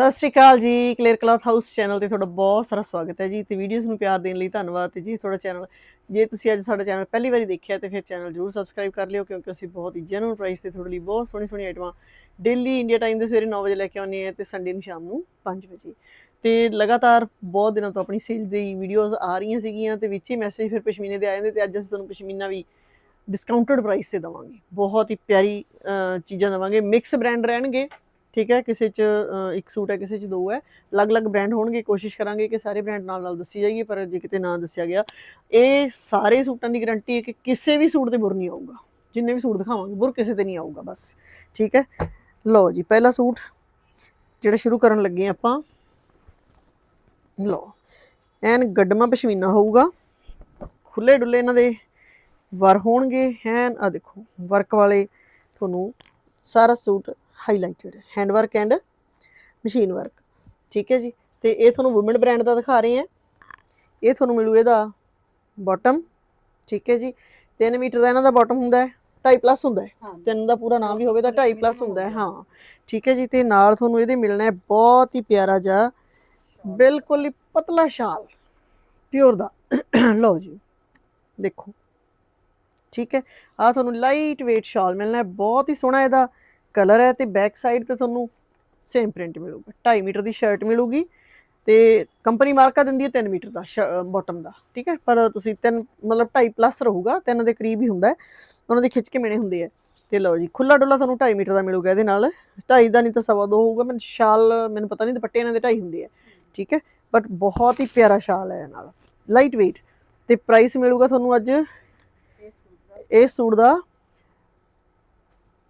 ਸਤਿ ਸ਼੍ਰੀ ਅਕਾਲ ਜੀ clear cloth house channel ਤੇ ਤੁਹਾਡਾ ਬਹੁਤ ਸਾਰਾ ਸਵਾਗਤ ਹੈ ਜੀ ਤੇ ਵੀਡੀਓਜ਼ ਨੂੰ ਪਿਆਰ ਦੇਣ ਲਈ ਧੰਨਵਾਦ ਤੇ ਜੀ ਤੁਹਾਡਾ ਚੈਨਲ ਜੇ ਤੁਸੀਂ ਅੱਜ ਸਾਡਾ ਚੈਨਲ ਪਹਿਲੀ ਵਾਰੀ ਦੇਖਿਆ ਤੇ ਫਿਰ ਚੈਨਲ ਜਰੂਰ ਸਬਸਕ੍ਰਾਈਬ ਕਰ ਲਿਓ ਕਿਉਂਕਿ ਅਸੀਂ ਬਹੁਤ ਹੀ ਜੈਨੂਨ ਪ੍ਰਾਈਸ ਤੇ ਤੁਹਾਡੇ ਲਈ ਬਹੁਤ ਸੋਹਣੀ ਸੋਹਣੀ ਆਈਟਮਾਂ ਡੇਲੀ ਇੰਡੀਆ ਟਾਈਮ ਦੇ ਸਵੇਰੇ 9 ਵਜੇ ਲੈ ਕੇ ਆਉਂਦੇ ਆ ਤੇ ਸੰਡੇ ਨੂੰ ਸ਼ਾਮ ਨੂੰ 5 ਵਜੇ। ਤੇ ਲਗਾਤਾਰ ਬਹੁਤ ਦਿਨਾਂ ਤੋਂ ਆਪਣੀ ਸੇਲ ਦੀ ਵੀਡੀਓਜ਼ ਆ ਰਹੀਆਂ ਸੀਗੀਆਂ ਤੇ ਵਿੱਚ ਹੀ ਮੈਸੇਜ ਫਿਰ ਪਸ਼ਮੀਨੇ ਦੇ ਆ ਜਾਂਦੇ ਤੇ ਅੱਜ ਅਸੀਂ ਤੁਹਾਨੂੰ ਪਸ਼ਮੀਨਾ ਵੀ ਡਿਸਕਾਊਂਟਡ ਪ੍ਰਾਈਸ ਤੇ ਦਵਾਂਗੇ। ਬਹੁਤ ਹੀ ਪਿਆਰੀ ਚੀਜ਼ਾਂ ਦਵਾਂਗੇ। ਮਿਕਸ ਬ੍ਰਾਂਡ ਰਹਿਣਗੇ। ਠੀਕ ਹੈ, ਕਿਸੇ ਚ ਇੱਕ ਸੂਟ ਹੈ, ਕਿਸੇ ਚ ਦੋ ਹੈ। ਅਲੱਗ-ਅਲੱਗ ਬ੍ਰਾਂਡ ਹੋਣਗੇ, ਕੋਸ਼ਿਸ਼ ਕਰਾਂਗੇ ਕਿ ਸਾਰੇ ਬ੍ਰਾਂਡ ਨਾਲ ਨਾਲ ਦੱਸੀ ਜਾਈਏ, ਪਰ ਜੇ ਕਿਤੇ ਨਾ ਦੱਸਿਆ ਗਿਆ, ਇਹ ਸਾਰੇ ਸੂਟਾਂ ਦੀ ਗਾਰੰਟੀ ਹੈ ਕਿ ਕਿਸੇ ਵੀ ਸੂਟ ਤੇ ਬੁਰ ਨਹੀਂ ਆਊਗਾ। ਜਿੰਨੇ ਵੀ ਸੂਟ ਦਿਖਾਵਾਂਗੇ, ਬੁਰ ਕਿਸੇ ਤੇ ਨਹੀਂ ਆਊਗਾ, ਬਸ। ਠੀਕ ਹੈ? ਲਓ ਜੀ, ਪਹਿਲਾ ਸੂਟ ਜਿਹੜਾ ਸ਼ੁਰੂ ਕਰਨ ਲੱਗੇ ਆਪਾਂ। ਲਓ, ਐਨ ਗੱਡਮਾ ਪਸ਼ਮੀਨਾ ਹੋਊਗਾ। ਖੁੱਲੇ ਡੁੱਲੇ ਇਹਨਾਂ ਦੇ ਵਰ ਹੋਣਗੇ। ਹੈਨ ਆ ਦੇਖੋ, ਵਰਕ ਵਾਲੇ ਤੁਹਾਨੂੰ ਸਾਰਾ suit highlighted hand work and machine work ਠੀਕ ਹੈ ਜੀ? ਤੇ ਇਹ ਤੁਹਾਨੂੰ ਔਮਨ ਬ੍ਰਾਂਡ ਦਾ ਦਿਖਾ ਰਹੇ ਆ ਇਹ ਤੁਹਾਨੂੰ ਮਿਲੂ ਇਹਦਾ ਬਾਟਮ ਠੀਕ ਹੈ ਜੀ? 3 ਮੀਟਰ ਦਾ ਇਹਨਾਂ ਦਾ ਬਾਟਮ ਹੁੰਦਾ ਹੈ 2.5 ਪਲੱਸ ਹੁੰਦਾ ਹੈ। ਤਿੰਨ ਦਾ ਪੂਰਾ ਨਾਮ ਵੀ ਹੋਵੇ ਤਾਂ 2.5 ਪਲੱਸ ਹੁੰਦਾ ਹੈ ਹਾਂ। ਠੀਕ ਹੈ ਜੀ? ਤੇ ਨਾਲ ਤੁਹਾਨੂੰ ਇਹਦੇ ਮਿਲਣਾ ਹੈ ਬਹੁਤ ਹੀ ਪਿਆਰਾ ਜਿਹਾ ਬਿਲਕੁਲ ਹੀ ਪਤਲਾ ਸ਼ਾਲ ਪਿਓਰ ਦਾ। ਲਓ ਜੀ ਦੇਖੋ। ਠੀਕ ਹੈ? ਆ ਤੁਹਾਨੂੰ ਲਾਈਟ weight ਸ਼ਾਲ ਮਿਲਣਾ ਹੈ ਬਹੁਤ ਹੀ ਸੋਹਣਾ ਇਹਦਾ ਕਲਰ ਹੈ ਤੇ ਬੈਕ ਸਾਈਡ ਤੇ ਤੁਹਾਨੂੰ ਸੇਮ ਪ੍ਰਿੰਟ ਮਿਲੂਗਾ। 2.5 ਮੀਟਰ ਦੀ ਸ਼ਰਟ ਮਿਲੂਗੀ ਤੇ ਕੰਪਨੀ ਮਾਰਕਾ ਦਿੰਦੀ ਹੈ 3 ਮੀਟਰ ਦਾ ਬਾਟਮ ਦਾ ਠੀਕ ਹੈ? ਪਰ ਤੁਸੀਂ 3 ਮਤਲਬ 2.5 ਪਲੱਸ ਰਹੂਗਾ 3 ਦੇ ਕਰੀਬ ਹੀ ਹੁੰਦਾ ਹੈ। ਉਹਨਾਂ ਦੇ ਖਿੱਚ ਕੇ ਮਿਣੇ ਹੁੰਦੇ ਆ। ਤੇ ਲਓ ਜੀ ਖੁੱਲਾ ਡੁੱਲਾ ਤੁਹਾਨੂੰ 2.5 ਮੀਟਰ ਦਾ ਮਿਲੂਗਾ ਇਹਦੇ ਨਾਲ। 2.5 ਦਾ ਨਹੀਂ ਤਾਂ ਸਵਾ ਦੋ ਹੋਊਗਾ ਮੈਨੂੰ ਸ਼ਾਲ ਮੈਨੂੰ ਪਤਾ ਨਹੀਂ ਦੁਪੱਟੇ ਇਹਨਾਂ ਦੇ 2.5 ਹੁੰਦੇ ਆ ਠੀਕ ਹੈ? ਬਟ ਬਹੁਤ ਹੀ ਪਿਆਰਾ ਸ਼ਾਲ ਹੈ ਇਹ ਨਾਲ। ਲਾਈਟ weight ਤੇ ਪ੍ਰਾਈਸ ਮਿਲੂਗਾ ਤੁਹਾਨੂੰ ਅੱਜ ਇਹ ਸੂਟ ਦਾ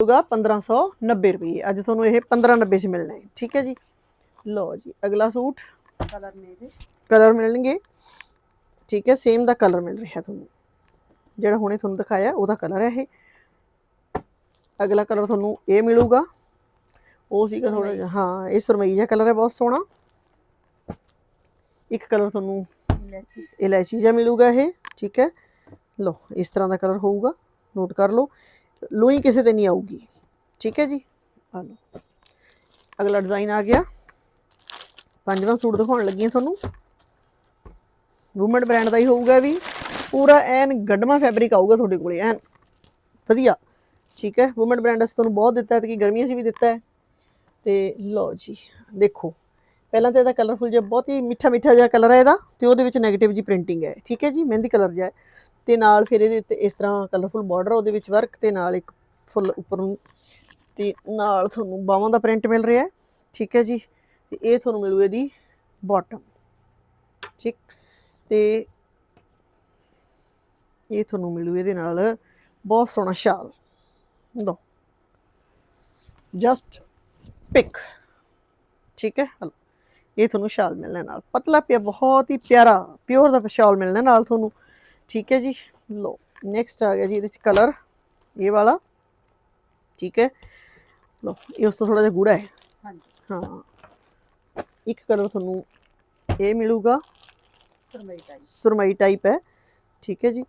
ਮਿਲੂਗਾ 1590 ਰੁਪਏ। ਅੱਜ ਤੁਹਾਨੂੰ ਇਹ 1590 ਚ ਮਿਲਣਾ ਹੈ। ਠੀਕ ਹੈ ਜੀ? ਲਓ ਜੀ ਅਗਲਾ ਸੂਟ। ਕਲਰ ਨੇ ਕਲਰ ਮਿਲਣਗੇ। ਠੀਕ ਹੈ ਸੇਮ ਦਾ ਕਲਰ ਮਿਲ ਰਿਹਾ ਤੁਹਾਨੂੰ। ਜਿਹੜਾ ਹੁਣੇ ਤੁਹਾਨੂੰ ਦਿਖਾਇਆ ਉਹਦਾ ਕਲਰ ਹੈ ਇਹ। ਅਗਲਾ ਕਲਰ ਤੁਹਾਨੂੰ ਇਹ ਮਿਲੂਗਾ। ਉਹ ਸੀਗਾ ਥੋੜਾ ਜਿਹਾ ਹਾਂ ਇਹ ਸੁਰਮਈ ਜਿਹਾ ਕਲਰ ਹੈ ਬਹੁਤ ਸੋਹਣਾ। ਇੱਕ ਕਲਰ ਤੁਹਾਨੂੰ ਇਲਾਇਚੀ ਜਿਹਾ ਮਿਲੂਗਾ ਇਹ। ਠੀਕ ਹੈ। ਲਓ ਇਸ ਤਰ੍ਹਾਂ ਦਾ ਕਲਰ ਹੋਊਗਾ। ਨੋਟ ਕਰ ਲਓ। ਲੂਈ ਕਿਸੇ ਤੇ ਨਹੀਂ ਆਊਗੀ। ਠੀਕ ਹੈ ਜੀ? ਆ ਲਓ ਅਗਲਾ ਡਿਜ਼ਾਈਨ ਆ ਗਿਆ। ਪੰਜਵਾਂ ਸੂਟ ਦਿਖਾਉਣ ਲੱਗੀ ਹਾਂ ਤੁਹਾਨੂੰ। ਵੂਮਨ ਬ੍ਰਾਂਡ ਦਾ ਹੀ ਹੋਊਗਾ ਵੀ। ਪੂਰਾ ਐਨ ਗੱਡਮਾ ਫੈਬਰਿਕ ਆਊਗਾ ਤੁਹਾਡੇ ਕੋਲੇ, ਐਨ। ਵਧੀਆ। ਠੀਕ ਹੈ? ਵੂਮਨ ਬ੍ਰਾਂਡ ਅਸੀਂ ਤੁਹਾਨੂੰ ਬਹੁਤ ਦਿੱਤਾ ਹੈ ਤੇ ਗਰਮੀਆਂ 'ਚ ਵੀ ਦਿੱਤਾ ਹੈ। ਤੇ ਲਓ ਜੀ, ਦੇਖੋ। ਪਹਿਲਾਂ ਤਾਂ ਇਹਦਾ ਕਲਰਫੁਲ ਜਿਹਾ ਬਹੁਤ ਹੀ ਮਿੱਠਾ ਮਿੱਠਾ ਜਿਹਾ ਕਲਰ ਹੈ ਇਹਦਾ ਤੇ ਉਹਦੇ ਵਿੱਚ ਨੈਗੇਟਿਵ ਜੀ ਪ੍ਰਿੰਟਿੰਗ ਹੈ। ਠੀਕ ਹੈ ਜੀ? ਮਹਿੰਦੀ ਕਲਰ ਜਿਹਾ ਹੈ। ਤੇ ਨਾਲ ਫਿਰ ਇਹਦੇ ਉੱਤੇ ਇਸ ਤਰ੍ਹਾਂ ਕਲਰਫੁਲ ਬਾਰਡਰ ਉਹਦੇ ਵਿੱਚ ਵਰਕ ਤੇ ਨਾਲ ਇੱਕ ਫੁੱਲ ਉੱਪਰ ਨੂੰ ਤੇ ਨਾਲ ਤੁਹਾਨੂੰ ਬਾਹਾਂ ਦਾ ਪ੍ਰਿੰਟ ਮਿਲ ਰਿਹਾ ਹੈ। ਠੀਕ ਹੈ ਜੀ? ਤੇ ਇਹ ਤੁਹਾਨੂੰ ਮਿਲੂ ਇਹਦੀ ਬਾਟਮ ਠੀਕ? ਤੇ ਇਹ ਤੁਹਾਨੂੰ ਮਿਲੂ ਇਹਦੇ ਨਾਲ ਬਹੁਤ ਸੋਹਣਾ ਸ਼ਾਲ। ਲਓ। ਜਸਟ ਪਿਕ ਠੀਕ ਹੈ? ਇਹ ਤੁਹਾਨੂੰ ਸ਼ਾਲ ਮਿਲਣਾ ਨਾਲ। ਪਤਲਾ ਪਿਆ ਬਹੁਤ ਹੀ ਪਿਆਰਾ ਪਿਓਰ ਦਾ ਸ਼ਾਲ ਮਿਲਣਾ ਨਾਲ ਤੁਹਾਨੂੰ। ਠੀਕ ਹੈ ਜੀ ਲੋ ਨੈਕਸਟ ਆ ਗਿਆ ਜੀ ਇਹਦੇ ਚ ਕਲਰ ਇਹ ਵਾਲਾ। ਠੀਕ ਹੈ ਲੋ ਇਹ ਉਸ ਤੋਂ ਥੋੜਾ ਜਿਹਾ ਗੂੜਾ ਹੈ। ਹਾਂਜੀ। ਹਾਂ। ਇੱਕ ਕਲਰ ਤੁਹਾਨੂੰ ਇਹ ਮਿਲੂਗਾ। ਸਰਮਈ ਟਾਈਪ ਸੁਰਮਈ ਟਾਈਪ ਹੈ। ਠੀਕ ਹੈ ਜੀ।